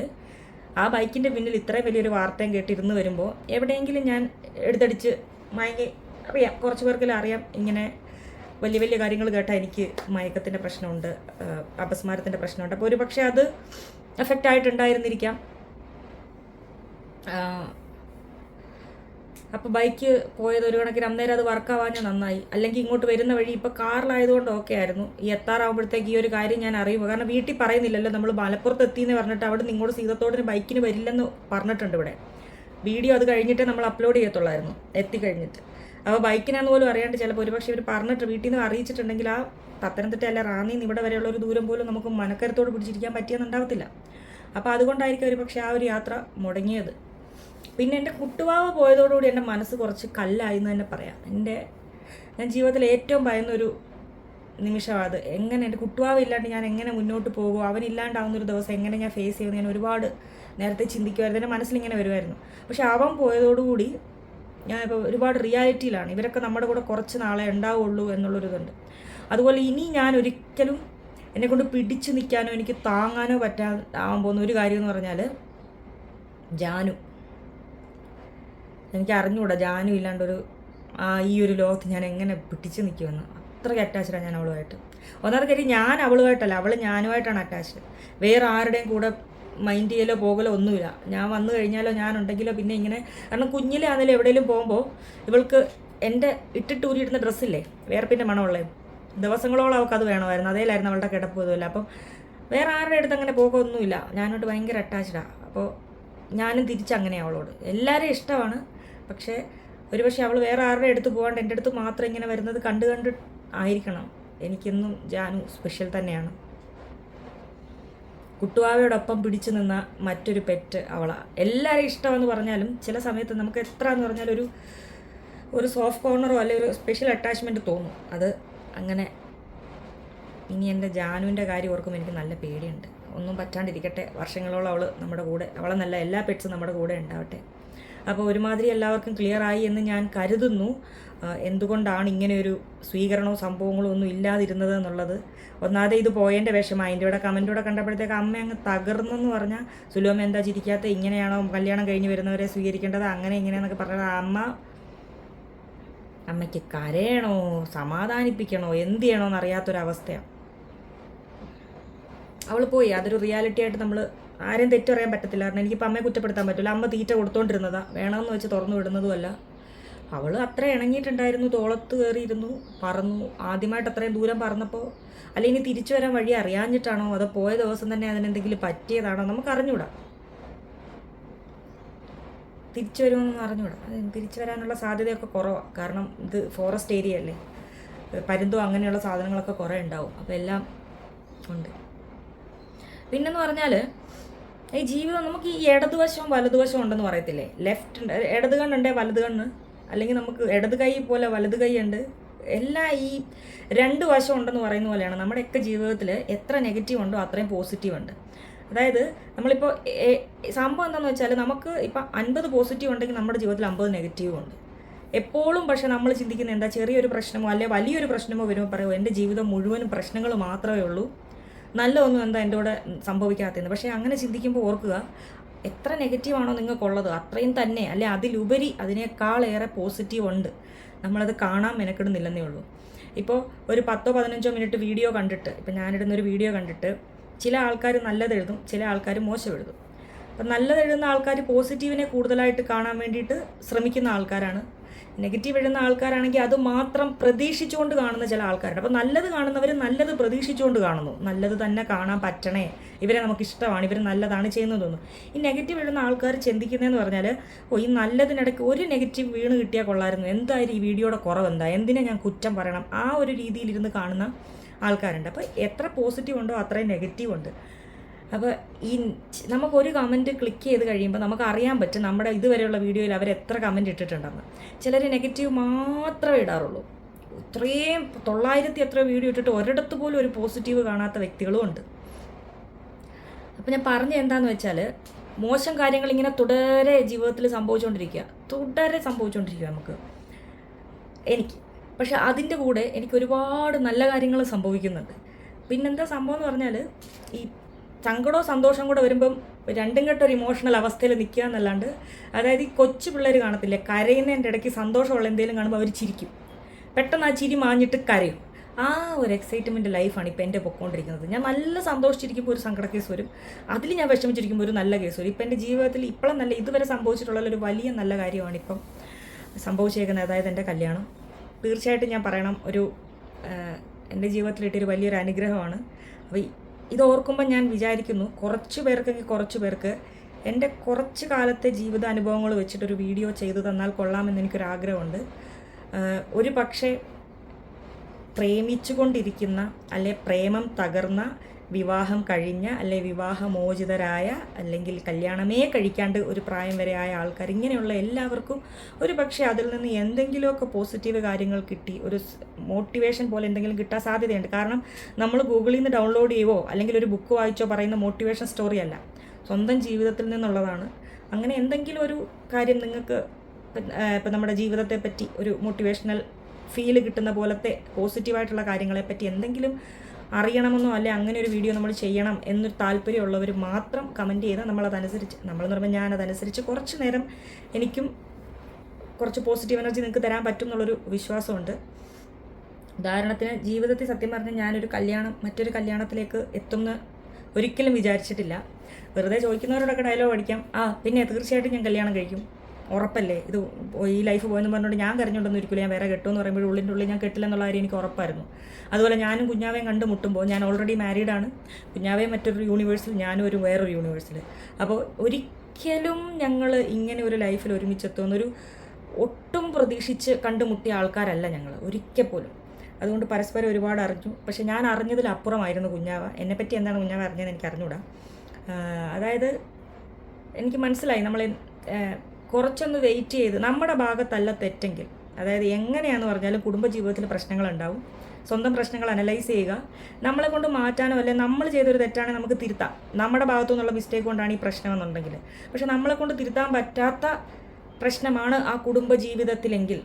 ആ ബൈക്കിന്റെ പിന്നിൽ ഇത്രയും വലിയൊരു വാർത്തയും കേട്ടിരുന്ന് വരുമ്പോൾ എവിടെയെങ്കിലും ഞാൻ എടുത്തടിച്ച് മയങ്ങി അറിയാം കുറച്ച് പേർക്കെല്ലാം അറിയാം ഇങ്ങനെ വലിയ വലിയ കാര്യങ്ങൾ കേട്ടാൽ എനിക്ക് മയക്കത്തിന്റെ പ്രശ്നമുണ്ട് അപസ്മാരത്തിന്റെ പ്രശ്നമുണ്ട്. അപ്പോൾ ഒരു പക്ഷേ അത് എഫക്റ്റ് ആയിട്ടുണ്ടായിരുന്നിരിക്കാം. ആഹ് അപ്പോൾ ബൈക്ക് പോയത് ഒരു കണക്കിന് അന്നേരം അത് വർക്കാവാഞ്ഞ നന്നായി. അല്ലെങ്കിൽ ഇങ്ങോട്ട് വരുന്ന വഴി ഇപ്പോൾ കാറിലായതുകൊണ്ട് ഓക്കെ ആയിരുന്നു. ഈ എത്താറാവുമ്പോഴത്തേക്ക് ഈ ഒരു കാര്യം ഞാൻ അറിയുമ്പോൾ കാരണം വീട്ടിൽ പറയുന്നില്ലല്ലോ നമ്മൾ മലപ്പുറത്ത് എത്തിയെന്ന് പറഞ്ഞിട്ട് അവിടെ നിന്ന് ഇങ്ങോട്ട് സീതത്തോടിന് ബൈക്കിന് വരില്ലെന്ന് പറഞ്ഞിട്ടുണ്ട് ഇവിടെ. വീഡിയോ അത് കഴിഞ്ഞിട്ടേ നമ്മൾ അപ്ലോഡ് ചെയ്യത്തുള്ളായിരുന്നു. എത്തിക്കഴിഞ്ഞിട്ട്. അപ്പോൾ ബൈക്കിനാന്ന് പോലും അറിയാണ്ട് ചിലപ്പോൾ ഒരുപക്ഷെ ഇവർ പറഞ്ഞിട്ട് വീട്ടിൽ നിന്ന് അറിയിച്ചിട്ടുണ്ടെങ്കിൽ ആ പത്തനംതിട്ട അല്ല റാന്നി ഇവിടെ വരെയുള്ള ഒരു ദൂരം പോലും നമുക്ക് മനക്കരത്തോട് പിടിച്ചിരിക്കാൻ പറ്റിയെന്നുണ്ടാവത്തില്ല അപ്പോൾ അതുകൊണ്ടായിരിക്കും ഒരു പക്ഷേ ആ ഒരു യാത്ര മുടങ്ങിയത്. പിന്നെ എന്റെ കുട്ടുവാവ പോയതോടുകൂടി എന്റെ മനസ്സ് കുറച്ച് കല്ലായി എന്ന് തന്നെ പറയാം. എന്റെ ഞാൻ ജീവിതത്തിൽ ഏറ്റവും ഭയന്നൊരു നിമിഷമാണ് അത്. എങ്ങനെ എന്റെ കുട്ടുവാവ ഇല്ലാണ്ട് ഞാൻ എങ്ങനെ മുന്നോട്ട് പോകുമോ അവനില്ലാണ്ടാവുന്നൊരു ദിവസം എങ്ങനെ ഞാൻ ഫേസ് ചെയ്യുമെന്ന് ഞാൻ ഒരുപാട് നേരത്തെ ചിന്തിക്കുമായിരുന്നു. എന്റെ മനസ്സിലിങ്ങനെ വരുമായിരുന്നു. പക്ഷെ അവൻ പോയതോടുകൂടി ഞാനിപ്പോൾ ഒരുപാട് റിയാലിറ്റിയിലാണ്. ഇവരൊക്കെ നമ്മുടെ കൂടെ കുറച്ച് നാളെ ഉണ്ടാവുള്ളൂ എന്നുള്ളൊരിതുണ്ട് അതുപോലെ ഇനി ഞാൻ ഒരിക്കലും എന്നെ കൊണ്ട് പിടിച്ചു നിൽക്കാനോ എനിക്ക് താങ്ങാനോ പറ്റാൻ ആവാൻ പോകുന്ന ഒരു കാര്യം എന്ന് പറഞ്ഞാൽ ജാനു. എനിക്ക് അറിഞ്ഞുകൂടാ ജാനു ഇല്ലാണ്ടൊരു ഈ ഒരു ലോകത്ത് ഞാൻ എങ്ങനെ പിടിച്ചു നിൽക്കുമെന്ന് അത്രയ്ക്ക് അറ്റാച്ച്ഡാണ് ഞാൻ അവളുമായിട്ട്. ഒന്നാമത്തെ കാര്യം ഞാൻ അവളുമായിട്ടല്ല അവൾ ഞാനുമായിട്ടാണ് അറ്റാച്ച്ഡ് വേറെ ആരുടെയും കൂടെ മൈൻഡ് ചെയ്യലോ പോകലോ ഒന്നുമില്ല. ഞാൻ വന്നു കഴിഞ്ഞാലോ ഞാനുണ്ടെങ്കിലോ പിന്നെ ഇങ്ങനെ കാരണം കുഞ്ഞിലെ ആണെങ്കിലും എവിടെയെങ്കിലും പോകുമ്പോൾ ഇവൾക്ക് എന്റെ ഇട്ടിട്ട് ഊരിയിടുന്ന ഡ്രസ്സില്ലേ വേർപ്പിന്റെ മണമുള്ളേ ദിവസങ്ങളോളം അവൾക്ക് അത് വേണമായിരുന്നു. അതേലായിരുന്നു അവളുടെ കിടപ്പ് ഇതുമില്ല അപ്പം വേറെ ആരുടെ അടുത്ത് അങ്ങനെ പോകൊന്നുമില്ല ഞാനോട്ട് ഭയങ്കര അറ്റാച്ച്ഡാണ് അപ്പോൾ ഞാനും തിരിച്ചങ്ങനെയാണ് അവളോട്. എല്ലാവരെയും ഇഷ്ടമാണ്. പക്ഷേ ഒരുപക്ഷെ അവൾ വേറെ ആരുടെ അടുത്ത് പോകാണ്ട് എന്റെ അടുത്ത് മാത്രം ഇങ്ങനെ വരുന്നത് കണ്ട് കണ്ട് ആയിരിക്കണം. എനിക്കെന്നും ജാനു സ്പെഷ്യൽ തന്നെയാണ്. കുട്ടുവാവയോടൊപ്പം പിടിച്ചു നിന്ന മറ്റൊരു പെറ്റ് അവളാണ് എല്ലാവരും ഇഷ്ടമെന്ന് പറഞ്ഞാലും ചില സമയത്ത് നമുക്ക് എത്ര എന്ന് പറഞ്ഞാൽ ഒരു ഒരു സോഫ്റ്റ് കോർണറോ അല്ലെങ്കിൽ ഒരു സ്പെഷ്യൽ അറ്റാച്ച്മെന്റ് തോന്നും. അത് അങ്ങനെ ഇനി എന്റെ ജാനുവിന്റെ കാര്യം ഓർക്കുമ്പോൾ എനിക്ക് നല്ല പേടിയുണ്ട്. ഒന്നും പറ്റാണ്ടിരിക്കട്ടെ. വർഷങ്ങളോളം അവൾ നമ്മുടെ കൂടെ അവളെ നല്ല എല്ലാ പെറ്റ്സും നമ്മുടെ കൂടെ ഉണ്ടാവട്ടെ. അപ്പോൾ ഒരുമാതിരി എല്ലാവർക്കും ക്ലിയർ ആയി എന്ന് ഞാൻ കരുതുന്നു. എന്തുകൊണ്ടാണ് ഇങ്ങനെ ഒരു സ്വീകരണവും സംഭവങ്ങളും ഒന്നും ഇല്ലാതിരുന്നത് എന്നുള്ളത്? ഒന്നാതെ ഇത് പോയതിന്റെ വിഷമമായി എന്റെ ഇവിടെ കമന്റൂടെ കണ്ടപ്പോഴത്തേക്ക് അമ്മ അങ്ങ് തകർന്നെന്ന് പറഞ്ഞാൽ സുലോമ എന്താ ചിരിക്കാത്ത ഇങ്ങനെയാണോ കല്യാണം കഴിഞ്ഞ് വരുന്നവരെ സ്വീകരിക്കേണ്ടത്? അങ്ങനെ ഇങ്ങനെയെന്നൊക്കെ പറഞ്ഞത് അമ്മ അമ്മയ്ക്ക് കരയണോ? സമാധാനിപ്പിക്കണോ? എന്ത് ചെയ്യണോ എന്നറിയാത്തൊരവസ്ഥയാണ് അവൾ പോയി. അതൊരു റിയാലിറ്റി ആയിട്ട് നമ്മൾ ആരെയും തെറ്ററിയാൻ പറ്റത്തില്ല. കാരണം എനിക്കിപ്പോൾ അമ്മയെ കുറ്റപ്പെടുത്താൻ പറ്റില്ല അമ്മ തീറ്റ കൊടുത്തോണ്ടിരുന്നതാ. വേണമെന്ന് വെച്ച് തുറന്നു വിടുന്നതുമല്ല. അവൾ അത്ര ഇണങ്ങിയിട്ടുണ്ടായിരുന്നു. തോളത്ത് കയറിയിരുന്നു. പറന്നു. ആദ്യമായിട്ട് അത്രയും ദൂരം പറന്നപ്പോൾ അല്ലെങ്കിൽ തിരിച്ചു വരാൻ വഴി അറിയാഞ്ഞിട്ടാണോ? അതോ പോയ ദിവസം തന്നെ അതിനെന്തെങ്കിലും പറ്റിയതാണോ? നമുക്ക് അറിഞ്ഞൂടാ. തിരിച്ചു വരുമെന്ന് അറിഞ്ഞൂടാ. തിരിച്ചു വരാനുള്ള സാധ്യതയൊക്കെ കുറവാണ് കാരണം ഇത് ഫോറസ്റ്റ് ഏരിയ അല്ലേ? പരുന്തോ അങ്ങനെയുള്ള സാധനങ്ങളൊക്കെ കുറേ ഉണ്ടാവും. അപ്പോൾ എല്ലാം ഉണ്ട്. പിന്നെന്ന് പറഞ്ഞാൽ ഈ ജീവിതം നമുക്ക് ഈ ഇടതുവശവും വലതുവശവും ഉണ്ടെന്ന് പറയത്തില്ലേ? ലെഫ്റ്റ് ഉണ്ട്. ഇടത് കണ്ണുണ്ടേ വലത് കണ്ണ്? അല്ലെങ്കിൽ നമുക്ക് ഇടത് കൈ പോലെ വലത് കൈ ഉണ്ട്? എല്ലാ ഈ രണ്ട് വശം ഉണ്ടെന്ന് പറയുന്ന പോലെയാണ് നമ്മുടെയൊക്കെ ജീവിതത്തിൽ എത്ര നെഗറ്റീവ് ഉണ്ടോ അത്രയും പോസിറ്റീവ് ഉണ്ട്. അതായത് നമ്മളിപ്പോൾ സംഭവം എന്താണെന്ന് വെച്ചാൽ നമുക്ക് ഇപ്പം അൻപത് പോസിറ്റീവ് ഉണ്ടെങ്കിൽ നമ്മുടെ ജീവിതത്തിൽ അമ്പത് നെഗറ്റീവും ഉണ്ട്. എപ്പോഴും പക്ഷെ നമ്മൾ ചിന്തിക്കുന്നത് എന്താ ചെറിയൊരു പ്രശ്നമോ അല്ലെ വലിയൊരു പ്രശ്നമോ വരുമ്പോൾ പറയുമോ എന്റെ ജീവിതം മുഴുവനും പ്രശ്നങ്ങൾ മാത്രമേ ഉള്ളൂ. നല്ലതൊന്നും എന്താ എന്റെ കൂടെ സംഭവിക്കാത്തതെന്ന്. പക്ഷേ അങ്ങനെ ചിന്തിക്കുമ്പോൾ ഓർക്കുക എത്ര നെഗറ്റീവാണോ നിങ്ങൾക്കുള്ളത്. അത്രയും തന്നെ അല്ലെ അതിലുപരി അതിനേക്കാളേറെ പോസിറ്റീവ് ഉണ്ട്. നമ്മളത് കാണാൻ മെനക്കെടുന്നില്ലെന്നേ ഉള്ളൂ. ഇപ്പോൾ ഒരു പത്തോ പതിനഞ്ചോ മിനിറ്റ് വീഡിയോ കണ്ടിട്ട് ഇപ്പം ഞാനിടുന്ന ഒരു വീഡിയോ കണ്ടിട്ട് ചില ആൾക്കാർ നല്ലത് എഴുതും ചില ആൾക്കാർ മോശം എഴുതും. അപ്പം നല്ലത് എഴുതുന്ന ആൾക്കാർ പോസിറ്റീവിനെ കൂടുതലായിട്ട് കാണാൻ വേണ്ടിയിട്ട് ശ്രമിക്കുന്ന ആൾക്കാരാണ് നെഗറ്റീവ് എഴുതുന്ന ആൾക്കാരാണെങ്കിൽ അത് മാത്രം പ്രതീക്ഷിച്ചുകൊണ്ട് കാണുന്ന ചില ആൾക്കാരുണ്ട്. അപ്പോൾ നല്ലത് കാണുന്നവർ നല്ലത് പ്രതീക്ഷിച്ചുകൊണ്ട് കാണുന്നു. നല്ലത് തന്നെ കാണാൻ പറ്റണേ. ഇവരെ നമുക്ക് ഇഷ്ടമാണ്. ഇവർ നല്ലതാണ് ചെയ്യുന്നത് തോന്നുന്നു. ഈ നെഗറ്റീവ് എഴുതുന്ന ആൾക്കാർ ചിന്തിക്കുന്നതെന്ന് പറഞ്ഞാൽ ഓ ഈ നല്ലതിനിടയ്ക്ക് ഒരു നെഗറ്റീവ് വീണ് കിട്ടിയാൽ കൊള്ളായിരുന്നു എന്തായാലും ഈ വീഡിയോയുടെ കുറവ് എന്താ എന്തിനാ ഞാൻ കുറ്റം പറയണം? ആ ഒരു രീതിയിലിരുന്ന് കാണുന്ന ആൾക്കാരുണ്ട്. അപ്പോൾ എത്ര പോസിറ്റീവ് ഉണ്ടോ അത്രയും നെഗറ്റീവ് ഉണ്ട്. അപ്പോൾ ഈ നമുക്ക് നമുക്കൊരു കമന്റ് ക്ലിക്ക് ചെയ്ത് കഴിയുമ്പോൾ നമുക്ക് അറിയാൻ പറ്റും നമ്മുടെ ഇതുവരെയുള്ള വീഡിയോയിൽ അവർ എത്ര കമന്റ് ഇട്ടിട്ടുണ്ടെന്ന്. ചിലർ നെഗറ്റീവ് മാത്രമേ ഇടാറുള്ളൂ. ഇത്രയും തൊള്ളായിരത്തി എത്ര വീഡിയോ ഇട്ടിട്ട് ഒരിടത്ത് പോലും ഒരു പോസിറ്റീവ് കാണാത്ത വ്യക്തികളും ഉണ്ട്. അപ്പോൾ ഞാൻ പറഞ്ഞ എന്താന്ന് വെച്ചാൽ മോശം കാര്യങ്ങൾ ഇങ്ങനെ തുടരെ ജീവിതത്തിൽ സംഭവിച്ചുകൊണ്ടിരിക്കുക തുടരെ സംഭവിച്ചുകൊണ്ടിരിക്കുക നമുക്ക്. എനിക്ക്. പക്ഷെ അതിന്റെ കൂടെ എനിക്ക് ഒരുപാട് നല്ല കാര്യങ്ങൾ സംഭവിക്കുന്നുണ്ട്. പിന്നെന്താ സംഭവം എന്ന് പറഞ്ഞാൽ ഈ സങ്കടവും സന്തോഷം കൂടെ വരുമ്പം രണ്ടും കെട്ട ഒരു ഇമോഷണൽ അവസ്ഥയിൽ നിൽക്കുക എന്നല്ലാണ്ട് അതായത് ഈ കൊച്ചു പിള്ളേർ കാണത്തില്ലേ കരയുന്നതിന്റെ ഇടയ്ക്ക് സന്തോഷമുള്ള എന്തെങ്കിലും കാണുമ്പോൾ അവർ ചിരിക്കും. പെട്ടെന്ന് ആ ചിരി മാഞ്ഞിട്ട് കരയും. ആ ഒരു എക്സൈറ്റ്മെന്റ് ലൈഫാണ് ഇപ്പോൾ എന്റെ പൊക്കോണ്ടിരിക്കുന്നത്. ഞാൻ നല്ല സന്തോഷിച്ചിരിക്കുമ്പോൾ ഒരു സങ്കട കേസ് വരും. അതിൽ ഞാൻ വിഷമിച്ചിരിക്കുമ്പോൾ ഒരു നല്ല കേസ് വരും. ഇപ്പം എന്റെ ജീവിതത്തിൽ ഇപ്പോഴും നല്ല ഇതുവരെ സംഭവിച്ചിട്ടുള്ള ഒരു വലിയ നല്ല കാര്യമാണ് ഇപ്പം സംഭവിച്ചേക്കുന്നത്. അതായത് എന്റെ കല്യാണം. തീർച്ചയായിട്ടും ഞാൻ പറയണം ഒരു എന്റെ ജീവിതത്തിലിട്ടൊരു വലിയൊരു അനുഗ്രഹമാണ്. അപ്പോൾ ഇത് ഓർക്കുമ്പോൾ ഞാൻ വിചാരിക്കുന്നു കുറച്ച് പേർക്കെങ്കിൽ കുറച്ച് പേർക്ക് എന്റെ കുറച്ച് കാലത്തെ ജീവിത അനുഭവങ്ങൾ വെച്ചിട്ടൊരു വീഡിയോ ചെയ്തു തന്നാൽ കൊള്ളാമെന്ന് എനിക്കൊരാഗ്രഹമുണ്ട്. ഒരു പക്ഷേ പ്രേമിച്ചുകൊണ്ടിരിക്കുന്ന അല്ലെ പ്രേമം തകർന്ന വിവാഹം കഴിഞ്ഞ അല്ലെ വിവാഹമോചിതരായ അല്ലെങ്കിൽ കല്യാണമേ കഴിക്കാണ്ട് ഒരു പ്രായം വരെ ആയ ആൾക്കാർ ഇങ്ങനെയുള്ള എല്ലാവർക്കും ഒരു പക്ഷേ അതിൽ നിന്ന് എന്തെങ്കിലുമൊക്കെ പോസിറ്റീവ് കാര്യങ്ങൾ കിട്ടി ഒരു മോട്ടിവേഷൻ പോലെ എന്തെങ്കിലും കിട്ടാൻ സാധ്യതയുണ്ട്. കാരണം നമ്മൾ ഗൂഗിളിൽ നിന്ന് ഡൗൺലോഡ് ചെയ്യുവോ അല്ലെങ്കിൽ ഒരു ബുക്ക് വായിച്ചോ പറയുന്ന മോട്ടിവേഷൻ സ്റ്റോറി അല്ല. സ്വന്തം ജീവിതത്തിൽ നിന്നുള്ളതാണ്. അങ്ങനെ എന്തെങ്കിലും ഒരു കാര്യം നിങ്ങൾക്ക് ഇപ്പം നമ്മുടെ ജീവിതത്തെ പറ്റി ഒരു മോട്ടിവേഷണൽ ഫീൽ കിട്ടുന്ന പോലത്തെ പോസിറ്റീവായിട്ടുള്ള കാര്യങ്ങളെപ്പറ്റി എന്തെങ്കിലും അറിയണമെന്നോ അല്ലെ അങ്ങനെ ഒരു വീഡിയോ നമ്മൾ ചെയ്യണം എന്നൊരു താല്പര്യമുള്ളവർ മാത്രം കമന്റ് ചെയ്താൽ നമ്മളതനുസരിച്ച് നമ്മളെന്ന് പറയുമ്പോൾ ഞാനതനുസരിച്ച് കുറച്ച് നേരം എനിക്കും കുറച്ച് പോസിറ്റീവ് എനർജി നിങ്ങൾക്ക് തരാൻ പറ്റും എന്നുള്ളൊരു വിശ്വാസമുണ്ട്. ഉദാഹരണത്തിന് ജീവിതത്തിൽ സത്യം പറഞ്ഞാൽ ഞാനൊരു കല്യാണം മറ്റൊരു കല്യാണത്തിലേക്ക് എത്തുമെന്ന് ഒരിക്കലും വിചാരിച്ചിട്ടില്ല. വെറുതെ ചോദിക്കുന്നവരോടൊക്കെ ഡയലോഗ് അടിക്കാം. ആ പിന്നെ തീർച്ചയായിട്ടും ഞാൻ കല്യാണം കഴിക്കും. ഉറപ്പല്ലേ? ഇത് ഈ ലൈഫ് പോയെന്ന് പറഞ്ഞുകൊണ്ട് ഞാൻ കരഞ്ഞുകൊണ്ടൊന്നും ഒരിക്കലും ഞാൻ വേറെ കെട്ടുമെന്ന് പറയുമ്പോൾ ഉള്ളിന്റെ ഉള്ളിൽ ഞാൻ കെട്ടില്ല എന്നുള്ള കാര്യം എനിക്ക് ഉറപ്പായിരുന്നു. അതുപോലെ ഞാനും കുഞ്ഞാവേയും കണ്ടുമുട്ടുമ്പോൾ ഞാൻ ഓൾറെഡി മാരീഡാണ് കുഞ്ഞാവേയും മറ്റൊരു യൂണിവേഴ്സിൽ ഞാനും ഒരു വേറൊരു യൂണിവേഴ്സിൽ അപ്പോൾ ഒരിക്കലും ഞങ്ങൾ ഇങ്ങനെ ഒരു ലൈഫിൽ ഒരുമിച്ചെത്തുമെന്നൊരു ഒട്ടും പ്രതീക്ഷിച്ച് കണ്ടുമുട്ടിയ ആൾക്കാരല്ല ഞങ്ങൾ ഒരിക്കൽ പോലും. അതുകൊണ്ട് പരസ്പരം ഒരുപാട് അറിഞ്ഞു. പക്ഷേ ഞാൻ അറിഞ്ഞതിലപ്പുറമായിരുന്നു കുഞ്ഞാവ. എന്നെപ്പറ്റി എന്താണ് കുഞ്ഞാവ അറിഞ്ഞതെന്ന് എനിക്ക് അറിഞ്ഞൂടാ അതായത് എനിക്ക് മനസ്സിലായി നമ്മൾ കുറച്ചൊന്ന് വെയിറ്റ് ചെയ്ത് നമ്മുടെ ഭാഗത്തല്ല തെറ്റെങ്കിൽ. അതായത് എങ്ങനെയാണെന്ന് പറഞ്ഞാലും കുടുംബജീവിതത്തിൽ പ്രശ്നങ്ങളുണ്ടാവും. സ്വന്തം പ്രശ്നങ്ങൾ അനലൈസ് ചെയ്യുക. നമ്മളെ കൊണ്ട് മാറ്റാനോ അല്ലെ നമ്മൾ ചെയ്തൊരു തെറ്റാണെങ്കിൽ നമുക്ക് തിരുത്താം. നമ്മുടെ ഭാഗത്തു നിന്നുള്ള മിസ്റ്റേക്ക് കൊണ്ടാണ് ഈ പ്രശ്നമെന്നുണ്ടെങ്കിൽ പക്ഷെ നമ്മളെ കൊണ്ട് തിരുത്താൻ പറ്റാത്ത പ്രശ്നമാണ് ആ കുടുംബജീവിതത്തിലെങ്കിൽ.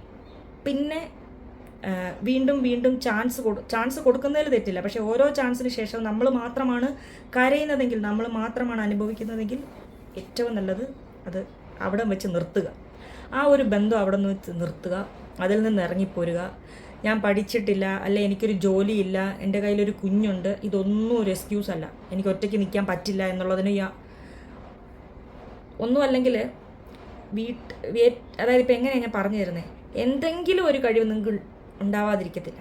പിന്നെ വീണ്ടും വീണ്ടും ചാൻസ് കൊടു ചാൻസ് കൊടുക്കുന്നതിൽ തെറ്റില്ല. പക്ഷേ ഓരോ ചാൻസിന് ശേഷം നമ്മൾ മാത്രമാണ് കരയുന്നതെങ്കിൽ നമ്മൾ മാത്രമാണ് അനുഭവിക്കുന്നതെങ്കിൽ ഏറ്റവും നല്ലത് അത് അവിടെ വെച്ച് നിർത്തുക. ആ ഒരു ബന്ധം അവിടെ നിന്ന് വെച്ച് നിർത്തുക. അതിൽ നിന്ന് ഇറങ്ങിപ്പോരുക. ഞാൻ പഠിച്ചിട്ടില്ല അല്ലെ എനിക്കൊരു ജോലിയില്ല എന്റെ കയ്യിലൊരു കുഞ്ഞുണ്ട് ഇതൊന്നും ഒരു എക്സ്ക്യൂസ് അല്ല. എനിക്ക് ഒറ്റയ്ക്ക് നിൽക്കാൻ പറ്റില്ല എന്നുള്ളതിന് യാ ഒന്നും അല്ലെങ്കിൽ വീട്ട് അതായത് ഇപ്പം എങ്ങനെയാണ് ഞാൻ പറഞ്ഞു തരുന്നത് എന്തെങ്കിലും ഒരു കഴിവ് നിങ്ങൾക്ക് ഉണ്ടാവാതിരിക്കത്തില്ല.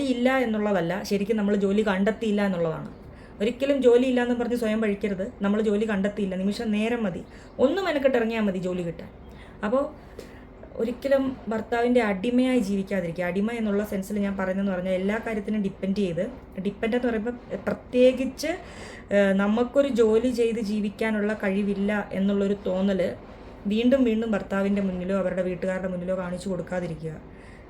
ഇല്ല എന്നുള്ളതല്ല ശരിക്കും നമ്മൾ ജോലി കണ്ടെത്തിയില്ല എന്നുള്ളതാണ്. ഒരിക്കലും ജോലി ഇല്ല എന്ന് പറഞ്ഞ് സ്വയം പഴിക്കരുത് നമ്മൾ ജോലി കണ്ടെത്തിയില്ല. നിമിഷം നേരം മതി. ഒന്നും മെനക്കെട്ട് ഇറങ്ങിയാൽ മതി ജോലി കിട്ടാൻ. അപ്പോൾ ഒരിക്കലും ഭർത്താവിന്റെ അടിമയായി ജീവിക്കാതിരിക്കുക. അടിമ എന്നുള്ള സെൻസിൽ ഞാൻ പറയുന്നതെന്ന് പറഞ്ഞാൽ എല്ലാ കാര്യത്തിനും ഡിപ്പെൻഡ് ചെയ്ത്. ഡിപ്പെൻഡ് എന്ന് പറയുമ്പോൾ പ്രത്യേകിച്ച് നമുക്കൊരു ജോലി ചെയ്ത് ജീവിക്കാനുള്ള കഴിവില്ല എന്നുള്ളൊരു തോന്നൽ വീണ്ടും വീണ്ടും ഭർത്താവിന്റെ മുന്നിലോ അവരുടെ വീട്ടുകാരുടെ മുന്നിലോ കാണിച്ചു കൊടുക്കാതിരിക്കുക.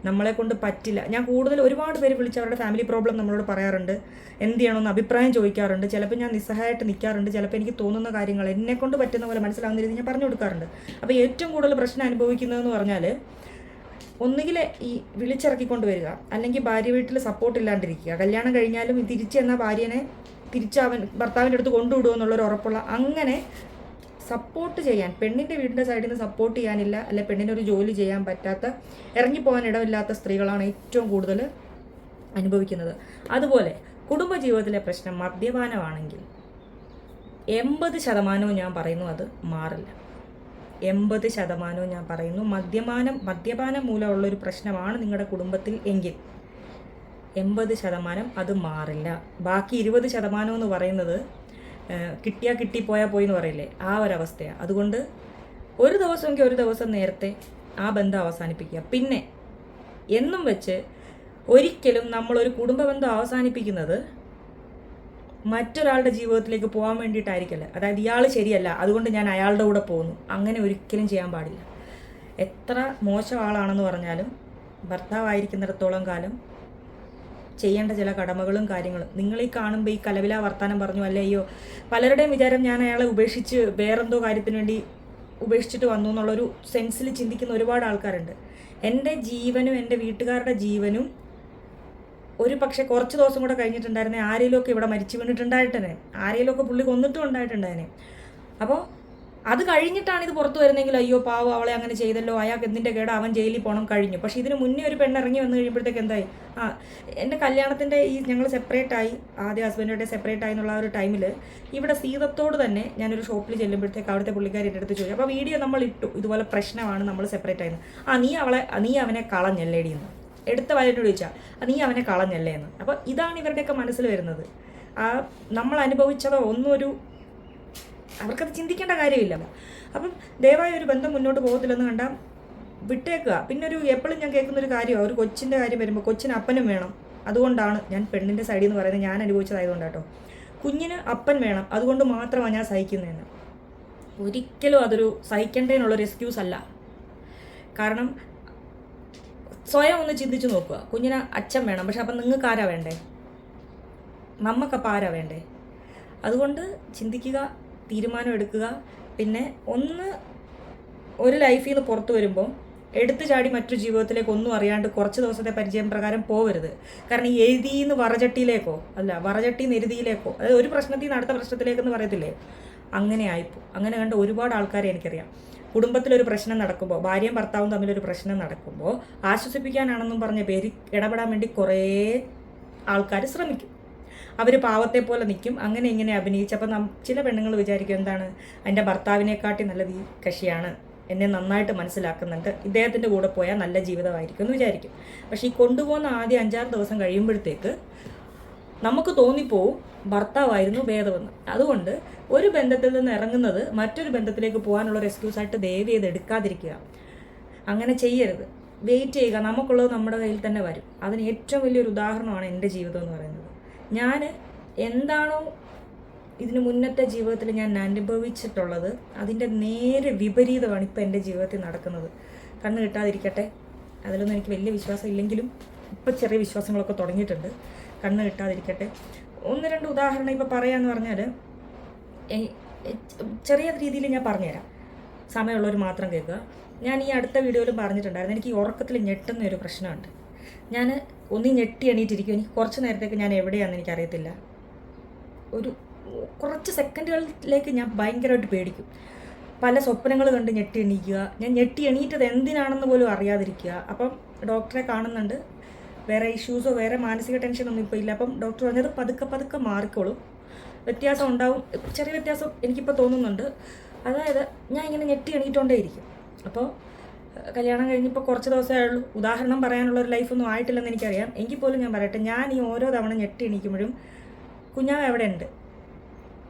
നമ്മളെ കൊണ്ട് പറ്റില്ല. ഞാൻ കൂടുതൽ ഒരുപാട് പേര് വിളിച്ച് അവരുടെ ഫാമിലി പ്രോബ്ലം നമ്മളോട് പറയാറുണ്ട്. എന്ത് ചെയ്യണമെന്ന് അഭിപ്രായം ചോദിക്കാറുണ്ട്. ചിലപ്പോൾ ഞാൻ നിസ്സഹായമായിട്ട് നിൽക്കാറുണ്ട്. ചിലപ്പോൾ എനിക്ക് തോന്നുന്ന കാര്യങ്ങൾ എന്നെ കൊണ്ട് പറ്റുന്ന പോലെ മനസ്സിലാവുന്ന രീതി ഞാൻ പറഞ്ഞു കൊടുക്കാറുണ്ട്. അപ്പോൾ ഏറ്റവും കൂടുതൽ പ്രശ്നം അനുഭവിക്കുന്നതെന്ന് പറഞ്ഞാൽ ഒന്നുകിൽ ഈ വിളിച്ചിറക്കിക്കൊണ്ട് വരിക അല്ലെങ്കിൽ ഭാര്യ വീട്ടിൽ സപ്പോർട്ട് ഇല്ലാണ്ടിരിക്കുക. കല്യാണം കഴിഞ്ഞാലും ഈ തിരിച്ച് എന്ന ഭാര്യനെ തിരിച്ച് അവൻ ഭർത്താവിന്റെ അടുത്ത് കൊണ്ടുവിടുമോ എന്നുള്ളൊരു ഉറപ്പുള്ള അങ്ങനെ സപ്പോർട്ട് ചെയ്യാൻ പെണ്ണിന്റെ വീടിന്റെ സൈഡിൽ നിന്ന് സപ്പോർട്ട് ചെയ്യാനില്ല അല്ലെ പെണ്ണിനൊരു ജോലി ചെയ്യാൻ പറ്റാത്ത ഇറങ്ങിപ്പോകാൻ ഇടമില്ലാത്ത സ്ത്രീകളാണ് ഏറ്റവും കൂടുതൽ അനുഭവിക്കുന്നത്. അതുപോലെ കുടുംബജീവിതത്തിലെ പ്രശ്നം മദ്യപാനമാണെങ്കിൽ എൺപത് ശതമാനവും ഞാൻ പറയുന്നു അത് മാറില്ല. എൺപത് ശതമാനവും ഞാൻ പറയുന്നു മദ്യപാനം മദ്യപാനം മൂലമുള്ളൊരു പ്രശ്നമാണ് നിങ്ങളുടെ കുടുംബത്തിൽ എങ്കിൽ. എൺപത് ശതമാനം അത് മാറില്ല. ബാക്കി ഇരുപത് ശതമാനം എന്ന് പറയുന്നത് കിട്ടിയാൽ കിട്ടിപ്പോയാൽ പോയി എന്ന് പറയില്ലേ? ആ ഒരവസ്ഥയാണ് അതുകൊണ്ട് ഒരു ദിവസമെങ്കിൽ ഒരു ദിവസം നേരത്തെ ആ ബന്ധം അവസാനിപ്പിക്കുക. പിന്നെ എന്നും വെച്ച് ഒരിക്കലും നമ്മളൊരു കുടുംബ ബന്ധം അവസാനിപ്പിക്കുന്നത് മറ്റൊരാളുടെ ജീവിതത്തിലേക്ക് പോകാൻ വേണ്ടിയിട്ടായിരിക്കല്ല. അതായത് ഇയാൾ ശരിയല്ല അതുകൊണ്ട് ഞാൻ അയാളുടെ കൂടെ പോകുന്നു. അങ്ങനെ ഒരിക്കലും ചെയ്യാൻ പാടില്ല. എത്ര മോശം ആളാണെന്ന് പറഞ്ഞാലും ഭർത്താവായിരിക്കുന്നിടത്തോളം കാലം ചെയ്യേണ്ട ചില കടമകളും കാര്യങ്ങളും. നിങ്ങൾ ഈ കാണുമ്പോൾ ഈ കലവില വർത്താനം പറഞ്ഞു അല്ലേ? അയ്യോ പലരുടെയും വിചാരം ഞാൻ അയാളെ ഉപേക്ഷിച്ച് വേറെന്തോ കാര്യത്തിന് വേണ്ടി ഉപേക്ഷിച്ചിട്ട് വന്നു എന്നുള്ളൊരു സെൻസിൽ ചിന്തിക്കുന്ന ഒരുപാട് ആൾക്കാരുണ്ട്. എന്റെ ജീവനും എന്റെ വീട്ടുകാരുടെ ജീവനും ഒരു പക്ഷേ കുറച്ച് ദിവസം കൂടെ കഴിഞ്ഞിട്ടുണ്ടായിരുന്നെ ആരെങ്കിലുമൊക്കെ ഇവിടെ മരിച്ചു വീണിട്ടുണ്ടായിട്ടേ ആരെങ്കിലുമൊക്കെ പുള്ളി കൊന്നിട്ടും ഉണ്ടായിട്ടുണ്ടായിരുന്നെ അപ്പോൾ അത് കഴിഞ്ഞിട്ടാണ് ഇത് പുറത്ത് വരുന്നെങ്കിൽ അയ്യോ പാവം അവളെ അങ്ങനെ ചെയ്തല്ലോ അയാൾക്ക് എന്തിന്റെ കേട് അവൻ ജയിലിൽ പോകണം കഴിഞ്ഞു. പക്ഷേ ഇതിന് മുന്നേ ഒരു പെണ്ണ് ഇറങ്ങി വന്നു കഴിയുമ്പോഴത്തേക്ക് എന്തായി? ആ എന്റെ കല്യാണത്തിന്റെ ഈ ഞങ്ങൾ സെപ്പറേറ്റ് ആയി ആദ്യ ഹസ്ബൻഡോടെ സെപ്പറേറ്റ് ആയി എന്നുള്ള ഒരു ടൈമിൽ ഇവിടെ സീതത്തോട് തന്നെ ഞാനൊരു ഷോപ്പിൽ ചെല്ലുമ്പോഴത്തേക്ക് അവിടുത്തെ പുള്ളിക്കാരി എന്റെ അടുത്ത് ചോദിച്ചു. അപ്പോൾ വീഡിയോ നമ്മൾ ഇട്ടു. ഇതുപോലെ പ്രശ്നമാണ് നമ്മൾ സെപ്പറേറ്റ് ആയിരുന്നു ആ നീ അവളെ നീ അവനെ കളഞ്ഞല്ലേടി എന്ന്. എടുത്ത വയലിനോട് ചോദിച്ചാൽ "ആ, നീ അവനെ കളഞ്ഞല്ലേ എന്ന്. അപ്പോൾ ഇതാണ് ഇവരുടെയൊക്കെ മനസ്സിൽ വരുന്നത്. ആ നമ്മൾ അനുഭവിച്ചതോ ഒന്നും ഒരു അവർക്കത് ചിന്തിക്കേണ്ട കാര്യമില്ല. അപ്പം ദയവായി ഒരു ബന്ധം മുന്നോട്ട് പോകത്തില്ലെന്ന് കണ്ടാൽ വിട്ടേക്കുക. പിന്നെ ഒരു എപ്പോഴും ഞാൻ കേൾക്കുന്ന ഒരു കാര്യമാണ് ഒരു കൊച്ചിന്റെ കാര്യം വരുമ്പോൾ കൊച്ചിന് അപ്പനും വേണം. അതുകൊണ്ടാണ് ഞാൻ പെണ്ണിന്റെ സൈഡിൽ എന്ന് പറയുന്നത് ഞാൻ അനുഭവിച്ചതായതുകൊണ്ട് കേട്ടോ കുഞ്ഞിന് അപ്പൻ വേണം. അതുകൊണ്ട് മാത്രമാണ് ഞാൻ സഹിക്കുന്നതെന്ന്. ഒരിക്കലും അതൊരു സഹിക്കേണ്ടതിനുള്ളൊരു എക്സ്ക്യൂസ് അല്ല. കാരണം സ്വയം ഒന്ന് ചിന്തിച്ചു നോക്കുക. കുഞ്ഞിന് അച്ഛൻ വേണം. പക്ഷെ അപ്പം നിങ്ങൾക്ക് ആരാ വേണ്ടേ? നമ്മക്കപ്പം ആരാ വേണ്ടേ? അതുകൊണ്ട് ചിന്തിക്കുക തീരുമാനം എടുക്കുക. പിന്നെ ഒന്ന് ഒരു ലൈഫിൽ നിന്ന് പുറത്തു വരുമ്പോൾ എടുത്തു ചാടി മറ്റു ജീവിതത്തിലേക്ക് ഒന്നും അറിയാണ്ട് കുറച്ച് ദിവസത്തെ പരിചയം പ്രകാരം പോവരുത്. കാരണം ഈ എഴുതിന്ന് വറചട്ടിയിലേക്കോ അല്ല വറചട്ടി നെരുതിയിലേക്കോ അതായത് ഒരു പ്രശ്നത്തിൽ നിന്ന് അടുത്ത പ്രശ്നത്തിലേക്കെന്ന് പറയത്തില്ലേ? അങ്ങനെ ആയിപ്പോ അങ്ങനെ കണ്ട ഒരുപാട് ആൾക്കാരെ എനിക്കറിയാം. കുടുംബത്തിലൊരു പ്രശ്നം നടക്കുമ്പോൾ ഭാര്യയും ഭർത്താവും തമ്മിലൊരു പ്രശ്നം നടക്കുമ്പോൾ ആശ്വസിപ്പിക്കാനാണെന്നും പറഞ്ഞ പേര് ഇടപെടാൻ വേണ്ടി കുറേ ആൾക്കാർ ശ്രമിക്കും. അവർ പാവത്തെ പോലെ നിൽക്കും അങ്ങനെ ഇങ്ങനെ അഭിനയിച്ചപ്പോൾ നം ചില പെണ്ണുങ്ങൾ വിചാരിക്കും എന്താണ് എന്റെ ഭർത്താവിനെക്കാട്ടി നല്ലത് ഈ കക്ഷിയാണ് എന്നെ നന്നായിട്ട് മനസ്സിലാക്കുന്നുണ്ട്. ഇദ്ദേഹത്തിന്റെ കൂടെ പോയാൽ നല്ല ജീവിതമായിരിക്കും എന്ന് വിചാരിക്കും. പക്ഷേ ഈ കൊണ്ടുപോകുന്ന ആദ്യ അഞ്ചാറ് ദിവസം കഴിയുമ്പോഴത്തേക്ക് നമുക്ക് തോന്നിപ്പോവും ഭർത്താവായിരുന്നു ഭേദമെന്ന്. അതുകൊണ്ട് ഒരു ബന്ധത്തിൽ നിന്ന് ഇറങ്ങുന്നത് മറ്റൊരു ബന്ധത്തിലേക്ക് പോകാനുള്ള ഒരു എക്സ്ക്യൂസ് ആയിട്ട് ദയവ് ചെയ്ത് എടുക്കാതിരിക്കുക. അങ്ങനെ ചെയ്യരുത്. വെയിറ്റ് ചെയ്യുക. നമുക്കുള്ളത് നമ്മുടെ കയ്യിൽ തന്നെ വരും. അതിന് ഏറ്റവും വലിയൊരു ഉദാഹരണമാണ് എന്റെ ജീവിതം എന്ന് പറയുന്നത്. ഞാൻ എന്താണോ ഇതിന് മുന്നത്തെ ജീവിതത്തിൽ ഞാൻ അനുഭവിച്ചിട്ടുള്ളത് അതിന്റെ നേരെ വിപരീതമാണ് ഇപ്പോൾ എന്റെ ജീവിതത്തിൽ നടക്കുന്നത്. കണ്ണ് കിട്ടാതിരിക്കട്ടെ. അതിലൊന്നും എനിക്ക് വലിയ വിശ്വാസം ഇല്ലെങ്കിലും ഇപ്പം ചെറിയ വിശ്വാസങ്ങളൊക്കെ തുടങ്ങിയിട്ടുണ്ട്. കണ്ണ് കിട്ടാതിരിക്കട്ടെ. ഒന്ന് രണ്ട് ഉദാഹരണം ഇപ്പോൾ പറയാന്ന് പറഞ്ഞാൽ ചെറിയ രീതിയിൽ ഞാൻ പറഞ്ഞുതരാം. സമയമുള്ളവർ മാത്രം കേൾക്കുക. ഞാൻ ഈ അടുത്ത വീഡിയോയിലും പറഞ്ഞിട്ടുണ്ടായിരുന്നു. എനിക്ക് ഈ ഉറക്കത്തിൽ ഞെട്ടുന്ന ഒരു പ്രശ്നമുണ്ട്. ഞാൻ ഒന്ന് ഞെട്ടി എണീറ്റിരിക്കും എനിക്ക് കുറച്ച് നേരത്തേക്ക് ഞാൻ എവിടെയാണെന്ന് എനിക്കറിയത്തില്ല. ഒരു കുറച്ച് സെക്കൻഡുകളിലേക്ക് ഞാൻ ഭയങ്കരമായിട്ട് പേടിക്കും. പല സ്വപ്നങ്ങൾ കണ്ട് ഞെട്ടി എണീക്കുക. ഞാൻ ഞെട്ടി എണീറ്റത് എന്തിനാണെന്ന് പോലും അറിയാതിരിക്കുക. അപ്പം ഡോക്ടറെ കാണുന്നുണ്ട്. വേറെ ഇഷ്യൂസോ വേറെ മാനസിക ടെൻഷനൊന്നും ഇപ്പോൾ ഇല്ല. അപ്പം ഡോക്ടർ പറഞ്ഞത് പതുക്കെ പതുക്കെ മാറിക്കോളും. വ്യത്യാസം ഉണ്ടാവും. ചെറിയ വ്യത്യാസം എനിക്കിപ്പോൾ തോന്നുന്നുണ്ട്. അതായത് ഞാൻ ഇങ്ങനെ ഞെട്ടി എണീറ്റോണ്ടേ ഇരിക്കും അപ്പോൾ കല്യാണം കഴിഞ്ഞിപ്പോൾ കുറച്ച് ദിവസമേ ഉള്ളൂ ഉദാഹരണം പറയാനുള്ള ഒരു ലൈഫൊന്നും ആയിട്ടില്ലെന്ന് എനിക്കറിയാം. എങ്കിൽ പോലും ഞാൻ പറയട്ടെ ഞാൻ ഈ ഓരോ തവണ ഞെട്ടി എണീക്കുമ്പോഴും കുഞ്ഞാവ് എവിടെ ഉണ്ട്.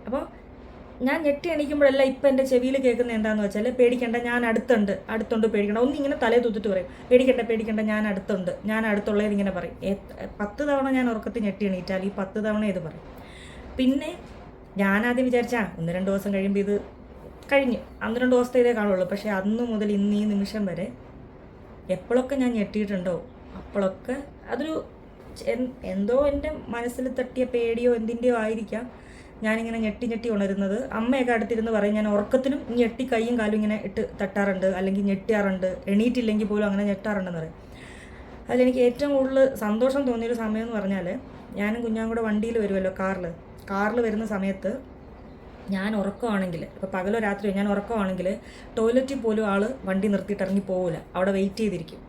അപ്പോൾ ഞാൻ ഞെട്ടി എണീക്കുമ്പോഴല്ല ഇപ്പം എന്റെ ചെവിയിൽ കേൾക്കുന്നത് എന്താണെന്ന് വെച്ചാൽ പേടിക്കേണ്ട ഞാൻ അടുത്തുണ്ട് അടുത്തുണ്ട് പേടിക്കണ്ട. ഒന്നിങ്ങനെ തലേ തുത്തിട്ട് പറയും. പേടിക്കണ്ട പേടിക്കേണ്ട ഞാൻ അടുത്തുണ്ട് ഞാൻ അടുത്തുള്ളത് ഇങ്ങനെ പറയും. പത്ത് തവണ ഞാൻ ഉറക്കത്തിൽ ഞെട്ടി എണീറ്റാൽ ഈ പത്ത് തവണ ഇത് പറയും. പിന്നെ ആദ്യം വിചാരിച്ചാ ഒന്ന് രണ്ട് ദിവസം കഴിയുമ്പോൾ ഇത് കഴിഞ്ഞു. അന്ന് രണ്ട് ദിവസത്തെ ഇതേ കാണുള്ളൂ. പക്ഷേ അന്ന് മുതൽ ഇന്ന് ഈ നിമിഷം വരെ എപ്പോഴൊക്കെ ഞാൻ ഞെട്ടിയിട്ടുണ്ടോ? അപ്പോഴൊക്കെ അതൊരു എന്തോ എന്റെ മനസ്സിൽ തട്ടിയ പേടിയോ എന്തിന്റെയോ ആയിരിക്കാം ഞാനിങ്ങനെ ഞെട്ടി ഞെട്ടി ഉണരുന്നത്. അമ്മയൊക്കെ അടുത്തിരുന്ന് പറയും ഞാൻ ഉറക്കത്തിലും ഞെട്ടി കൈയും കാലും ഇങ്ങനെ ഇട്ട് തട്ടാറുണ്ട് അല്ലെങ്കിൽ ഞെട്ടിയാറുണ്ട്. എണീറ്റില്ലെങ്കിൽ പോലും അങ്ങനെ ഞെട്ടാറുണ്ടെന്ന് പറയും. അതിലെനിക്ക് ഏറ്റവും കൂടുതൽ സന്തോഷം തോന്നിയൊരു സമയം എന്ന് പറഞ്ഞാൽ ഞാനും കുഞ്ഞാൻ കൂടെ വണ്ടിയിൽ വരുമല്ലോ കാറിൽ കാറിൽ വരുന്ന സമയത്ത് ഞാൻ ഉറക്കമാണെങ്കിൽ ഇപ്പോൾ പകലോ രാത്രിയോ ഞാൻ ഉറക്കമാണെങ്കിൽ ടോയ്ലറ്റിൽ പോലും ആൾ വണ്ടി നിർത്തിയിട്ട് ഇറങ്ങി പോകില്ല അവിടെ വെയിറ്റ് ചെയ്തിരിക്കും.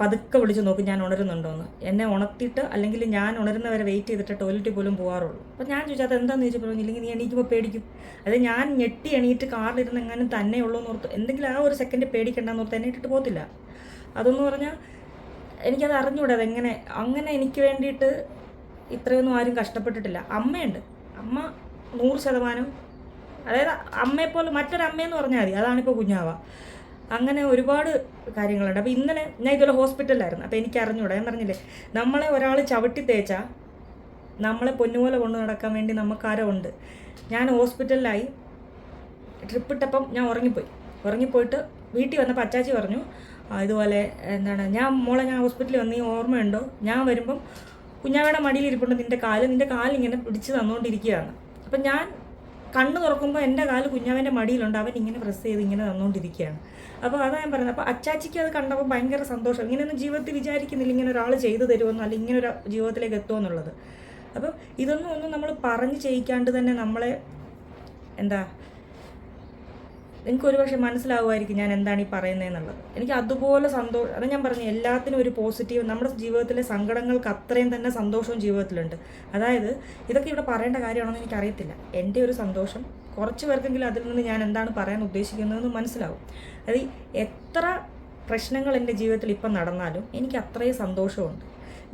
പതുക്കെ വിളിച്ച് നോക്കും ഞാൻ ഉണരുന്നുണ്ടോയെന്ന് എന്നെ ഉണർത്തിയിട്ട് അല്ലെങ്കിൽ ഞാൻ ഉണരുന്നവരെ വെയിറ്റ് ചെയ്തിട്ട് ടോയ്ലറ്റിൽ പോലും പോകാറുള്ളൂ അപ്പോൾ ഞാൻ ചോദിച്ചാൽ അതെന്താണെന്ന് ചോദിച്ചപ്പോൾ ഇല്ലെങ്കിൽ നീ എണീക്കുമ്പോൾ പേടിക്കും. അത് ഞാൻ ഞെട്ടി എണീറ്റ് കാറിലിരുന്ന് എങ്ങാനും തന്നെ ഉള്ളൂ എന്ന് ഓർത്ത് എന്തെങ്കിലും ആ ഒരു സെക്കൻഡ് പേടിക്കണ്ടെന്ന് ഓർത്ത് എന്നെ ഇട്ടിട്ട് പോകത്തില്ല. അതെന്ന് പറഞ്ഞാൽ എനിക്കത് അറിഞ്ഞൂടാ അതെങ്ങനെ. അങ്ങനെ എനിക്ക് വേണ്ടിയിട്ട് ഇത്രയൊന്നും ആരും കഷ്ടപ്പെട്ടിട്ടില്ല. അമ്മയുണ്ട്. അമ്മ നൂറ് ശതമാനം. അതായത് അമ്മയെപ്പോലെ മറ്റൊരു അമ്മയെന്ന് പറഞ്ഞാൽ മതി. അതാണിപ്പോൾ കുഞ്ഞാവ. അങ്ങനെ ഒരുപാട് കാര്യങ്ങളുണ്ട്. അപ്പോൾ ഇന്നലെ ഞാൻ ഇതുപോലെ ഹോസ്പിറ്റലിലായിരുന്നു. അപ്പോൾ എനിക്ക് അറിഞ്ഞൂടാ ഞാൻ പറഞ്ഞില്ലേ നമ്മളെ ഒരാൾ ചവിട്ടി തേച്ചാൽ നമ്മളെ പൊന്നുപോലെ കൊണ്ടു നടക്കാൻ വേണ്ടി നമുക്കാരോ ഉണ്ട്. ഞാൻ ഹോസ്പിറ്റലിലായി. ട്രിപ്പ് ഇട്ടപ്പം ഞാൻ ഉറങ്ങിപ്പോയി. ഉറങ്ങിപ്പോയിട്ട് വീട്ടിൽ വന്നപ്പോൾ അച്ചാച്ചി പറഞ്ഞു "ആ, ഇതുപോലെ എന്താണ് ഞാൻ മോളെ ഞാൻ ഹോസ്പിറ്റലിൽ വന്ന് ഈ ഓർമ്മയുണ്ടോ? ഞാൻ വരുമ്പം കുഞ്ഞാവയുടെ മടിയിൽ ഇരിപ്പുണ്ട്. നിന്റെ കാൽ നിന്റെ കാലിങ്ങനെ പിടിച്ച് തന്നുകൊണ്ടിരിക്കുകയാണ് അപ്പം ഞാൻ കണ്ണ് തുറക്കുമ്പോൾ എന്റെ കാൽ കുഞ്ഞാവന്റെ മടിയിലുണ്ട്. അവൻ ഇങ്ങനെ പ്രസ് ചെയ്ത് ഇങ്ങനെ തന്നുകൊണ്ടിരിക്കുകയാണ് അപ്പോൾ അതാ ഞാൻ പറയുന്നത്. അപ്പോൾ അച്ചാച്ചിക്ക് അത് കണ്ടപ്പോൾ ഭയങ്കര സന്തോഷം. ഇങ്ങനെയൊന്നും ജീവിതത്തിൽ വിചാരിക്കുന്നില്ല ഇങ്ങനെ ഒരാൾ ചെയ്തു തരുമെന്നോ അല്ലെങ്കിൽ ഇങ്ങനെ ഒരു ജീവിതത്തിലേക്ക് എത്തുമെന്നുള്ളത് അപ്പം ഇതൊന്നും ഒന്നും നമ്മൾ പറഞ്ഞ് ചെയ്യിക്കാണ്ട് തന്നെ നമ്മളെ എന്താ എനിക്ക് ഒരുപക്ഷെ മനസ്സിലാവുമായിരിക്കും ഞാൻ എന്താണ് ഈ പറയുന്നതെന്നുള്ളത്. എനിക്ക് അതുപോലെ സന്തോഷം അത് ഞാൻ പറഞ്ഞു എല്ലാത്തിനും ഒരു പോസിറ്റീവ് നമ്മുടെ ജീവിതത്തിലെ സങ്കടങ്ങൾക്ക് അത്രയും തന്നെ സന്തോഷവും ജീവിതത്തിലുണ്ട്. അതായത് ഇതൊക്കെ ഇവിടെ പറയേണ്ട കാര്യമാണെന്ന് എനിക്കറിയത്തില്ല. എന്റെ ഒരു സന്തോഷം കുറച്ച് പേർക്കെങ്കിലും അതിൽ നിന്ന് ഞാൻ എന്താണ് പറയാൻ ഉദ്ദേശിക്കുന്നതെന്ന് മനസ്സിലാവും. അത് എത്ര പ്രശ്നങ്ങൾ എന്റെ ജീവിതത്തിൽ ഇപ്പം നടന്നാലും എനിക്ക് അത്രയും സന്തോഷമുണ്ട്.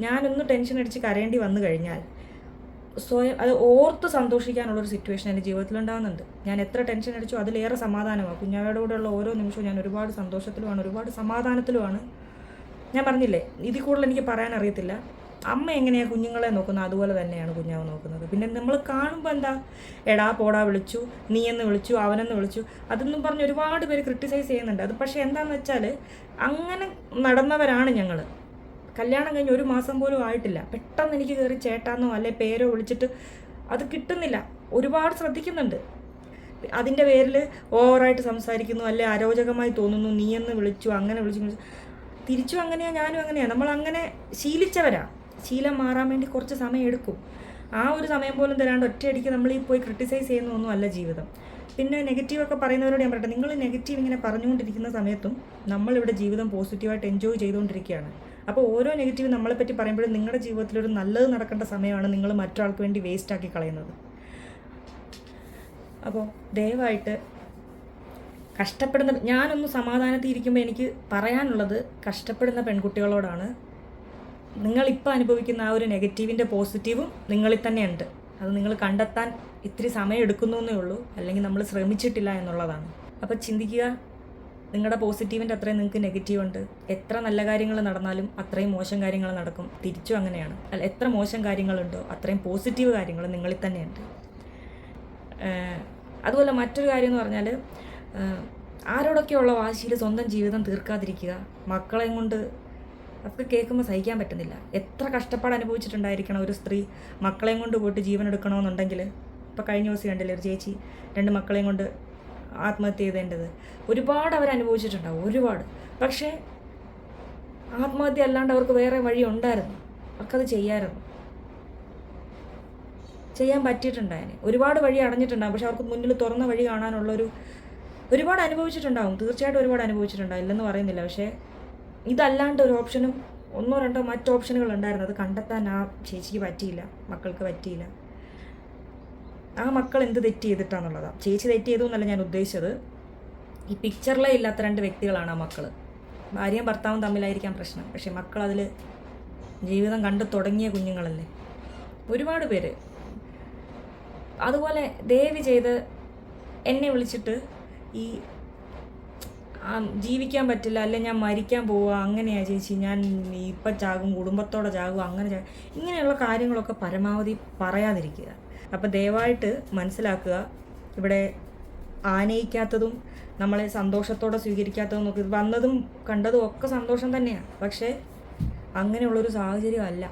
ഞാനൊന്ന് ടെൻഷൻ അടിച്ച് കരയേണ്ടി വന്നു കഴിഞ്ഞാൽ സ്വയം അത് ഓർത്ത് സന്തോഷിക്കാനുള്ളൊരു സിറ്റുവേഷൻ എന്റെ ജീവിതത്തിൽ ഉണ്ടാകുന്നുണ്ട് ഞാൻ എത്ര ടെൻഷൻ അടിച്ചോ അതിലേറെ സമാധാനമാണ്. കുഞ്ഞാവയുടെ കൂടെയുള്ള ഓരോ നിമിഷവും ഞാൻ ഒരുപാട് സന്തോഷത്തിലുമാണ് ഒരുപാട് സമാധാനത്തിലുമാണ്. ഞാൻ പറഞ്ഞില്ലേ ഇതിൽ കൂടുതൽ എനിക്ക് പറയാൻ അറിയത്തില്ല. അമ്മ എങ്ങനെയാണ് കുഞ്ഞുങ്ങളെ നോക്കുന്നത്? അതുപോലെ തന്നെയാണ് കുഞ്ഞാവ് നോക്കുന്നത്. പിന്നെ നമ്മൾ കാണുമ്പോൾ എന്താ? എടാ പോടാ വിളിച്ചു. നീ എന്ന് വിളിച്ചു അവനെന്ന് വിളിച്ചു. അതെന്നും പറഞ്ഞ് ഒരുപാട് പേര് ക്രിട്ടിസൈസ് ചെയ്യുന്നുണ്ട്. അത് പക്ഷേ എന്താണെന്ന് വെച്ചാൽ അങ്ങനെ നടന്നവരാണ് ഞങ്ങൾ കല്യാണം കഴിഞ്ഞ് ഒരു മാസം പോലും ആയിട്ടില്ല. പെട്ടെന്ന് എനിക്ക് കയറി ചേട്ടാന്നോ അല്ലെ പേരോ വിളിച്ചിട്ട് അത് കിട്ടുന്നില്ല. ഒരുപാട് ശ്രദ്ധിക്കുന്നുണ്ട്. അതിന്റെ പേരിൽ ഓവറായിട്ട് സംസാരിക്കുന്നു അല്ലെ അരോചകമായി തോന്നുന്നു നീ എന്ന് വിളിച്ചു അങ്ങനെ വിളിച്ചു തിരിച്ചും അങ്ങനെയാണ് ഞാനും അങ്ങനെയാണ് നമ്മൾ അങ്ങനെ ശീലിച്ചവരാ. ശീലം മാറാൻ വേണ്ടി കുറച്ച് സമയം എടുക്കും. ആ ഒരു സമയം പോലും തരാണ്ട് ഒറ്റയടിക്ക് നമ്മൾ ഈ പോയി ക്രിട്ടിസൈസ് ചെയ്യുന്നൊന്നും അല്ല ജീവിതം. പിന്നെ നെഗറ്റീവൊക്കെ പറയുന്നവരോട് ഞാൻ പറയട്ടെ. നിങ്ങൾ നെഗറ്റീവ് ഇങ്ങനെ പറഞ്ഞുകൊണ്ടിരിക്കുന്ന സമയത്തും നമ്മളിവിടെ ജീവിതം പോസിറ്റീവായിട്ട് എൻജോയ് ചെയ്തുകൊണ്ടിരിക്കുകയാണ്. അപ്പോൾ ഓരോ നെഗറ്റീവ് നമ്മളെ നമ്മളെപ്പറ്റി പറയുമ്പോഴും നിങ്ങളുടെ ജീവിതത്തിൽ ഒരു നല്ലത് നടക്കേണ്ട സമയമാണ് നിങ്ങൾ മറ്റൊരാൾക്ക് വേണ്ടി വേസ്റ്റ് ആക്കി കളയുന്നത്. അപ്പോൾ ദയവായിട്ട് കഷ്ടപ്പെടുന്ന ഞാനൊന്ന് സമാധാനത്തിൽ ഇരിക്കുമ്പോൾ എനിക്ക് പറയാനുള്ളത് കഷ്ടപ്പെടുന്ന പെൺകുട്ടികളോടാണ്. നിങ്ങളിപ്പോൾ അനുഭവിക്കുന്ന ആ ഒരു നെഗറ്റീവിന്റെ പോസിറ്റീവും നിങ്ങളിൽ തന്നെയുണ്ട്. അത് നിങ്ങൾ കണ്ടെത്താൻ ഇത്തിരി സമയം എടുക്കുന്നു എന്നേ ഉള്ളൂ. അല്ലെങ്കിൽ നമ്മൾ ശ്രമിച്ചിട്ടില്ല എന്നുള്ളതാണ്. അപ്പോൾ ചിന്തിക്കുക നിങ്ങളുടെ പോസിറ്റീവിന്റെ അത്രയും നിങ്ങൾക്ക് നെഗറ്റീവ് ഉണ്ട്. എത്ര നല്ല കാര്യങ്ങൾ നടന്നാലും അത്രയും മോശം കാര്യങ്ങൾ നടക്കും. തിരിച്ചും അങ്ങനെയാണ്. അല്ല എത്ര മോശം കാര്യങ്ങളുണ്ടോ അത്രയും പോസിറ്റീവ് കാര്യങ്ങൾ നിങ്ങളിൽ തന്നെയുണ്ട്. അതുപോലെ മറ്റൊരു കാര്യം എന്ന് പറഞ്ഞാൽ ആരോടൊക്കെയുള്ള വാശിയിൽ സ്വന്തം ജീവിതം തീർക്കാതിരിക്കുക മക്കളെയും കൊണ്ട് അതൊക്കെ കേൾക്കുമ്പോൾ സഹിക്കാൻ പറ്റുന്നില്ല. എത്ര കഷ്ടപ്പാട് അനുഭവിച്ചിട്ടുണ്ടായിരിക്കണം ഒരു സ്ത്രീ മക്കളെയും കൊണ്ട് പോയിട്ട് ജീവൻ എടുക്കണമെന്നുണ്ടെങ്കിൽ ഇപ്പോൾ കഴിഞ്ഞ ദിവസം കണ്ടില്ലേ ഒരു ചേച്ചി രണ്ട് മക്കളെയും കൊണ്ട് ആത്മഹത്യ ചെയ്തേണ്ടത് ഒരുപാട് അവർ അനുഭവിച്ചിട്ടുണ്ടാവും ഒരുപാട്. പക്ഷേ ആത്മഹത്യ അല്ലാണ്ട് അവർക്ക് വേറെ വഴി ഉണ്ടായിരുന്നു. അവർക്കത് ചെയ്യാമായിരുന്നു ചെയ്യാൻ പറ്റിയിട്ടുണ്ടായേനെ. ഒരുപാട് വഴി അടഞ്ഞിട്ടുണ്ടാകും പക്ഷെ അവർക്ക് മുന്നിൽ തുറന്ന വഴി കാണാനുള്ളൊരു ഒരുപാട് അനുഭവിച്ചിട്ടുണ്ടാവും. തീർച്ചയായിട്ടും ഒരുപാട് അനുഭവിച്ചിട്ടുണ്ടാവും. ഇല്ലെന്ന് പറയുന്നില്ല. പക്ഷേ ഇതല്ലാണ്ട് ഒരു ഓപ്ഷനും ഒന്നോ രണ്ടോ മറ്റ് ഓപ്ഷനുകൾ ഉണ്ടായിരുന്നു. അത് കണ്ടെത്താൻ ആ ചേച്ചിക്ക് പറ്റിയില്ല. മക്കൾക്ക് പറ്റിയില്ല. ആ മക്കൾ എന്ത് തെറ്റ് ചെയ്തിട്ടാന്നുള്ളതാണ് ചേച്ചി തെറ്റ് ചെയ്തു എന്നല്ല ഞാൻ ഉദ്ദേശിച്ചത്. ഈ പിക്ചറിലെ ഇല്ലാത്ത രണ്ട് വ്യക്തികളാണ് ആ മക്കൾ ഭാര്യയും ഭർത്താവും തമ്മിലായിരിക്കാം പ്രശ്നം. പക്ഷെ മക്കൾ അതിൽ ജീവിതം കണ്ടു തുടങ്ങിയ കുഞ്ഞുങ്ങളല്ലേ. ഒരുപാട് പേര്. അതുപോലെ ദയവ് ചെയ്ത് എന്നെ വിളിച്ചിട്ട് ഈ ജീവിക്കാൻ പറ്റില്ല അല്ലെ ഞാൻ മരിക്കാൻ പോവുക അങ്ങനെയാ ചേച്ചി. ഞാൻ ഇപ്പം ചാകും കുടുംബത്തോടെ ചാകും അങ്ങനെ ചാകും ഇങ്ങനെയുള്ള കാര്യങ്ങളൊക്കെ പരമാവധി പറയാതിരിക്കുക. അപ്പം ദയവായിട്ട് മനസ്സിലാക്കുക ഇവിടെ ആനയിക്കാത്തതും നമ്മളെ സന്തോഷത്തോടെ സ്വീകരിക്കാത്തതും നോക്കി വന്നതും കണ്ടതും ഒക്കെ സന്തോഷം തന്നെയാണ് പക്ഷേ അങ്ങനെയുള്ളൊരു സാഹചര്യം അല്ല.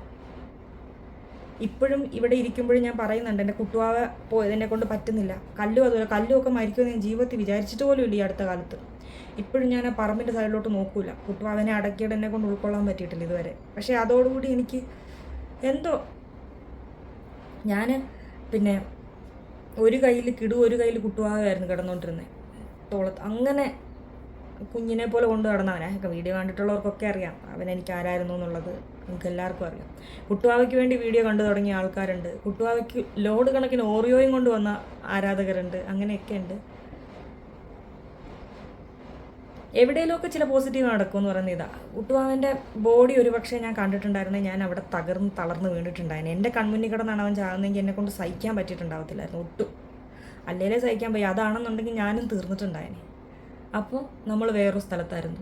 ഇപ്പോഴും ഇവിടെ ഇരിക്കുമ്പോഴും ഞാൻ പറയുന്നുണ്ട് എന്റെ കുട്ടുവാവ പോയതിനെ കൊണ്ട് പറ്റുന്നില്ല. കല്ലും അതുപോലെ കല്ലും ഒക്കെ മരിക്കുമെന്ന് ഞാൻ ജീവിതത്തിൽ വിചാരിച്ചിട്ട് പോലും ഇല്ല ഈ അടുത്ത കാലത്ത്. ഇപ്പോഴും ഞാൻ ആ പറമ്പിന്റെ സൈഡിലോട്ട് നോക്കൂല. കുട്ടുവാവനെ അടക്കിയിട്ട് എന്നെ കൊണ്ട് ഉൾക്കൊള്ളാൻ പറ്റിയിട്ടില്ല ഇതുവരെ. പക്ഷേ അതോടുകൂടി എനിക്ക് എന്തോ ഞാൻ പിന്നെ ഒരു കയ്യിൽ കിടു ഒരു കയ്യിൽ കുട്ടുവാവായിരുന്നു കിടന്നുകൊണ്ടിരുന്നത് തോളത്ത് അങ്ങനെ കുഞ്ഞിനെ പോലെ കൊണ്ടു നടന്നവനെ. വീഡിയോ കണ്ടിട്ടുള്ളവർക്കൊക്കെ അറിയാം. അവൻ എനിക്ക് ആരായിരുന്നു എന്നുള്ളത് നമുക്ക് എല്ലാവർക്കും അറിയാം. കുട്ടുവാവയ്ക്ക് വേണ്ടി വീഡിയോ കണ്ടു തുടങ്ങിയ ആൾക്കാരുണ്ട്. കുട്ടുവാവയ്ക്ക് ലോഡ് കണക്കിന് ഓറിയോയും കൊണ്ട് വന്ന ആരാധകരുണ്ട്. അങ്ങനെയൊക്കെ ഉണ്ട്. എവിടെയെങ്കിലുമൊക്കെ ചില പോസിറ്റീവ് നടക്കുമെന്ന് പറയുന്നത് ഇതാ. കുട്ടുവാവന്റെ ബോഡി ഒരുപക്ഷേ ഞാൻ കണ്ടിട്ടുണ്ടായിരുന്നെങ്കിൽ ഞാൻ അവിടെ തകർന്ന് തളർന്ന് വീണിട്ടുണ്ടായിരുന്നു എന്റെ കൺമുന്നിൽ കിടന്നാണ് അവൻ ചാകുന്നെങ്കിൽ എന്നെ കൊണ്ട് സഹിക്കാൻ പറ്റിയിട്ടുണ്ടാവത്തില്ലായിരുന്നു ഒട്ടും. അല്ലേലേ സഹിക്കാൻ പോയി അതാണെന്നുണ്ടെങ്കിൽ ഞാനും തീർന്നിട്ടുണ്ടായേനെ. അപ്പോൾ നമ്മൾ വേറൊരു സ്ഥലത്തായിരുന്നു.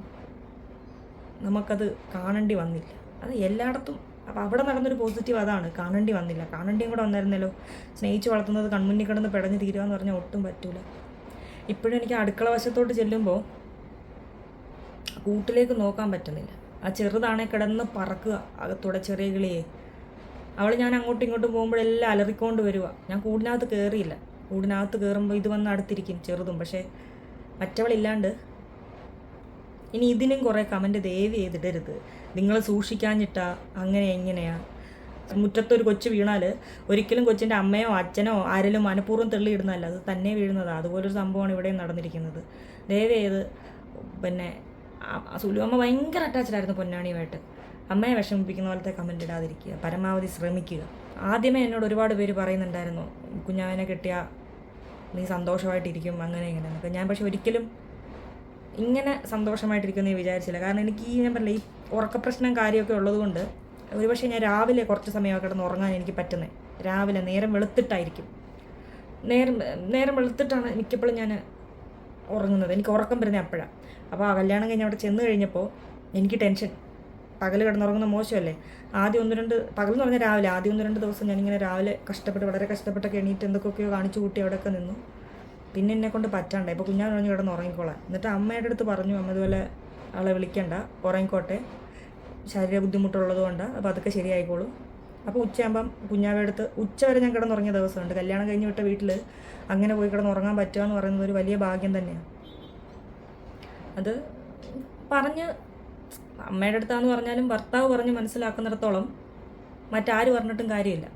നമുക്കത് കാണേണ്ടി വന്നില്ല. അത് എല്ലായിടത്തും അപ്പോൾ അവിടെ നടന്നൊരു പോസിറ്റീവ് അതാണ്. കാണേണ്ടി വന്നില്ല. കാണേണ്ടിയും കൂടെ വന്നായിരുന്നല്ലോ. സ്നേഹിച്ച് വളർത്തുന്നത് കൺമുന്നിൽ കിടന്ന് പിടഞ്ഞ് തീരുക എന്ന് പറഞ്ഞാൽ ഒട്ടും പറ്റൂല. ഇപ്പോഴും എനിക്ക് അടുക്കള വശത്തോട്ട് ചെല്ലുമ്പോൾ കൂട്ടിലേക്ക് നോക്കാൻ പറ്റുന്നില്ല. ആ ചെറുതാണെ കിടന്ന് പറക്കുക. അകത്തൂടെ ചെറിയ കിളിയെ. അവൾ ഞാൻ അങ്ങോട്ടും ഇങ്ങോട്ടും പോകുമ്പോഴെല്ലാം അലറിക്കൊണ്ട് വരിക ഞാൻ കൂടിനകത്ത് കയറിയില്ല കൂടിനകത്ത് കയറുമ്പോൾ ഇത് വന്ന് അടുത്തിരിക്കും ചെറുതും. പക്ഷേ മറ്റവളില്ലാണ്ട്. ഇനി ഇതിനും കുറേ കമന്റ് ദയവ് ചെയ്തിടരുത് നിങ്ങൾ സൂക്ഷിക്കാഞ്ഞിട്ടാ. അങ്ങനെ എങ്ങനെയാ? മുറ്റത്തൊരു കൊച്ചു വീണാൽ ഒരിക്കലും കൊച്ചിന്റെ അമ്മയോ അച്ഛനോ ആരെങ്കിലും മനഃപൂർവം തെള്ളിയിടുന്നതല്ല. അത് തന്നെ വീഴുന്നതാണ് അതുപോലൊരു സംഭവമാണ് ഇവിടെയും നടന്നിരിക്കുന്നത്. ദയവ് ചെയ്ത് പിന്നെ സുലുവമ്മ ഭയങ്കര അറ്റാച്ച്ഡ് ആയിരുന്നു പൊന്നാണിയുമായിട്ട് അമ്മയെ വിഷമിപ്പിക്കുന്ന പോലത്തെ കമന്റ് ഇടാതിരിക്കുക പരമാവധി ശ്രമിക്കുക. ആദ്യമേ എന്നോട് ഒരുപാട് പേര് പറയുന്നുണ്ടായിരുന്നു കുഞ്ഞാവിനെ കെട്ടിയ നീ സന്തോഷമായിട്ടിരിക്കും അങ്ങനെ ഇങ്ങനെ. എന്നൊക്കെ ഞാൻ പക്ഷെ ഒരിക്കലും ഇങ്ങനെ സന്തോഷമായിട്ടിരിക്കുമെന്ന് നീ വിചാരിച്ചില്ല. കാരണം എനിക്ക് ഈ ഞാൻ പറഞ്ഞില്ല ഈ ഉറക്കപ്രശ്നം കാര്യമൊക്കെ ഉള്ളതുകൊണ്ട് ഒരുപക്ഷെ ഞാൻ രാവിലെ കുറച്ച് സമയമൊക്കെ കിടന്ന് ഉറങ്ങാൻ എനിക്ക് പറ്റുന്നത് രാവിലെ നേരം വെളുത്തിട്ടായിരിക്കും. നേരം നേരം വെളുത്തിട്ടാണ് മിക്കപ്പോഴും ഞാൻ ഉറങ്ങുന്നത്. എനിക്ക് ഉറക്കം വരുന്നത് അപ്പോഴാണ് അപ്പോൾ ആ കല്യാണം കഴിഞ്ഞ് അവിടെ ചെന്ന് കഴിഞ്ഞപ്പോൾ എനിക്ക് ടെൻഷൻ. പകൽ കിടന്നുറങ്ങുന്ന മോശമല്ലേ? ആദ്യം ഒന്ന് രണ്ട് പകൽ എന്ന് പറഞ്ഞാൽ രാവിലെ. ആദ്യം ഒന്ന് രണ്ട് ദിവസം ഞാനിങ്ങനെ രാവിലെ കഷ്ടപ്പെട്ട് വളരെ കഷ്ടപ്പെട്ടൊക്കെ എണീറ്റ് എന്തൊക്കെയൊക്കെയോ കാണിച്ചു കൂട്ടി അവിടെയൊക്കെ നിന്നു. പിന്നെ എന്നെ കൊണ്ട് പറ്റാണ്ട് ഇപ്പോൾ കുഞ്ഞാൻ പറഞ്ഞു കിടന്ന് ഉറങ്ങിക്കോളാം എന്നിട്ട് അമ്മയുടെ അടുത്ത് പറഞ്ഞു അമ്മ ഇതുപോലെ ആളെ വിളിക്കണ്ട ഉറങ്ങിക്കോട്ടെ. ശരീര ബുദ്ധിമുട്ടുള്ളത് കൊണ്ട് അപ്പോൾ അതൊക്കെ ശരിയായിക്കോളും. അപ്പോൾ ഉച്ചയാകുമ്പം കുഞ്ഞാവേ അടുത്ത് ഉച്ച വരെ ഞാൻ കിടന്നുറങ്ങിയ ദിവസമുണ്ട്. കല്യാണം കഴിഞ്ഞ് വിട്ട വീട്ടിൽ അങ്ങനെ പോയി കിടന്ന് ഉറങ്ങാൻ പറ്റുക എന്ന് പറയുന്നത് ഒരു വലിയ ഭാഗ്യം തന്നെയാണ് അത് പറഞ്ഞ് അമ്മയുടെ അടുത്താന്ന് പറഞ്ഞാലും ഭർത്താവ് പറഞ്ഞ് മനസ്സിലാക്കുന്നിടത്തോളം മറ്റാര് പറഞ്ഞിട്ടും കാര്യമില്ല.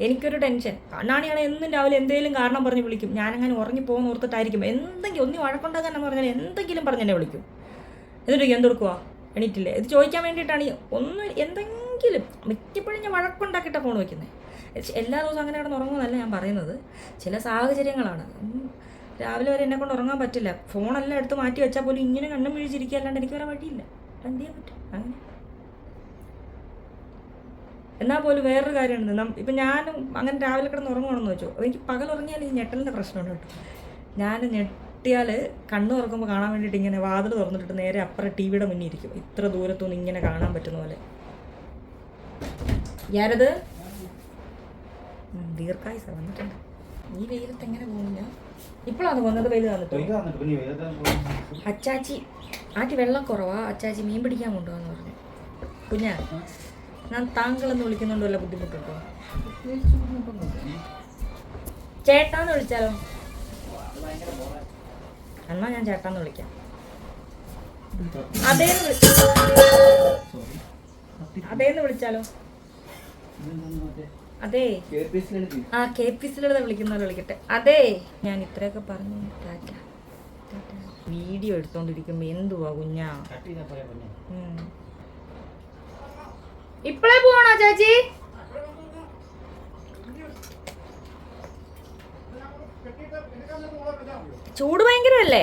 എനിക്കൊരു ടെൻഷൻ. കണ്ണാണിയാണ് എന്നും രാവിലെ എന്തെങ്കിലും കാരണം പറഞ്ഞ് വിളിക്കും. ഞാനങ്ങനെ ഉറങ്ങി പോകുന്ന ഓർത്തിട്ടായിരിക്കും. എന്തെങ്കിലും ഒന്നി വഴക്കുണ്ടാക്കാൻ പറഞ്ഞാൽ എന്തെങ്കിലും പറഞ്ഞ് എന്നെ വിളിക്കും. എന്നിട്ട് എന്തെടുക്കുക എണീറ്റില്ലേ? ഇത് ചോദിക്കാൻ വേണ്ടിയിട്ടാണ് ഒന്ന് എന്തെങ്കിലും. മിക്കപ്പോഴും ഞാൻ വഴക്കുണ്ടാക്കിയിട്ടാണ് ഫോൺ വയ്ക്കുന്നത് എല്ലാ ദിവസവും അങ്ങനെ കിടന്ന് ഉറങ്ങുമെന്നല്ല ഞാൻ പറയുന്നത്. ചില സാഹചര്യങ്ങളാണ്. രാവിലെ വരെ എന്നെ കൊണ്ട് ഉറങ്ങാൻ പറ്റില്ല. ഫോണെല്ലാം എടുത്ത് മാറ്റി വെച്ചാൽ പോലും ഇങ്ങനെ കണ്ണും വീഴിച്ചിരിക്കുക അല്ലാണ്ട് എനിക്ക് വേറെ വഴിയില്ല. എന്ത് ചെയ്യാൻ പറ്റും? അങ്ങനെ. എന്നാൽ പോലും വേറൊരു കാര്യമുണ്ട് നം ഇപ്പം ഞാനും അങ്ങനെ രാവിലെ കിടന്ന് ഉറങ്ങണമെന്ന് വെച്ചോ. എനിക്ക് പകൽ ഉറങ്ങിയാൽ ഈ ഞെട്ടലിന്റെ പ്രശ്നമുണ്ട് കേട്ടോ. ഞാൻ ഞെട്ടിയാൽ കണ്ണ് തുറക്കുമ്പോൾ കാണാൻ വേണ്ടിയിട്ട് ഇങ്ങനെ വാതിൽ തുറന്നിട്ട് നേരെ അപ്പുറം ടി വിയുടെ മുന്നിൽ ഇരിക്കും. ഇത്ര ദൂരത്തുനിന്ന് ഇങ്ങനെ കാണാൻ പറ്റുന്ന പോലെ. ഞാനത് ദീർഘായുസ വന്നിട്ടുണ്ട്. ഈ വെയിലത്ത് എങ്ങനെ പോകുന്നില്ല ഇപ്പോഴാണ് വന്നത് വെയിൽ തന്നിട്ട്. അച്ചാച്ചി ആറ്റി വെള്ളം കുറവാ അച്ചാച്ചി മീൻ പിടിക്കാൻ കൊണ്ടുപോകാന്ന് പറഞ്ഞു. കുഞ്ഞാ ഞാൻ താങ്കളെന്ന് വിളിക്കുന്നുണ്ട് വല്ല ബുദ്ധിമുട്ടുണ്ടോ? ചേട്ടാന്ന് വിളിച്ചാലോ? എന്നാ ഞാൻ ചേട്ടാന്ന് വിളിക്കാം. അതേന്ന് വിളിച്ചാലോ അതേന്ന് വിളിച്ചാലോ? അതെ. ആ കെ പി സിലൂടെ വിളിക്കുന്ന വിളിക്കട്ടെ. അതെ. ഞാൻ ഇത്രയൊക്കെ പറഞ്ഞു. ടാറ്റ. വീഡിയോ എടുത്തോണ്ടിരിക്കുമ്പോ എന്തുവാ കുഞ്ഞാ. ഇപ്പളേ പോണോ ചാച്ചി? ചൂട് ഭയങ്കരമല്ലേ?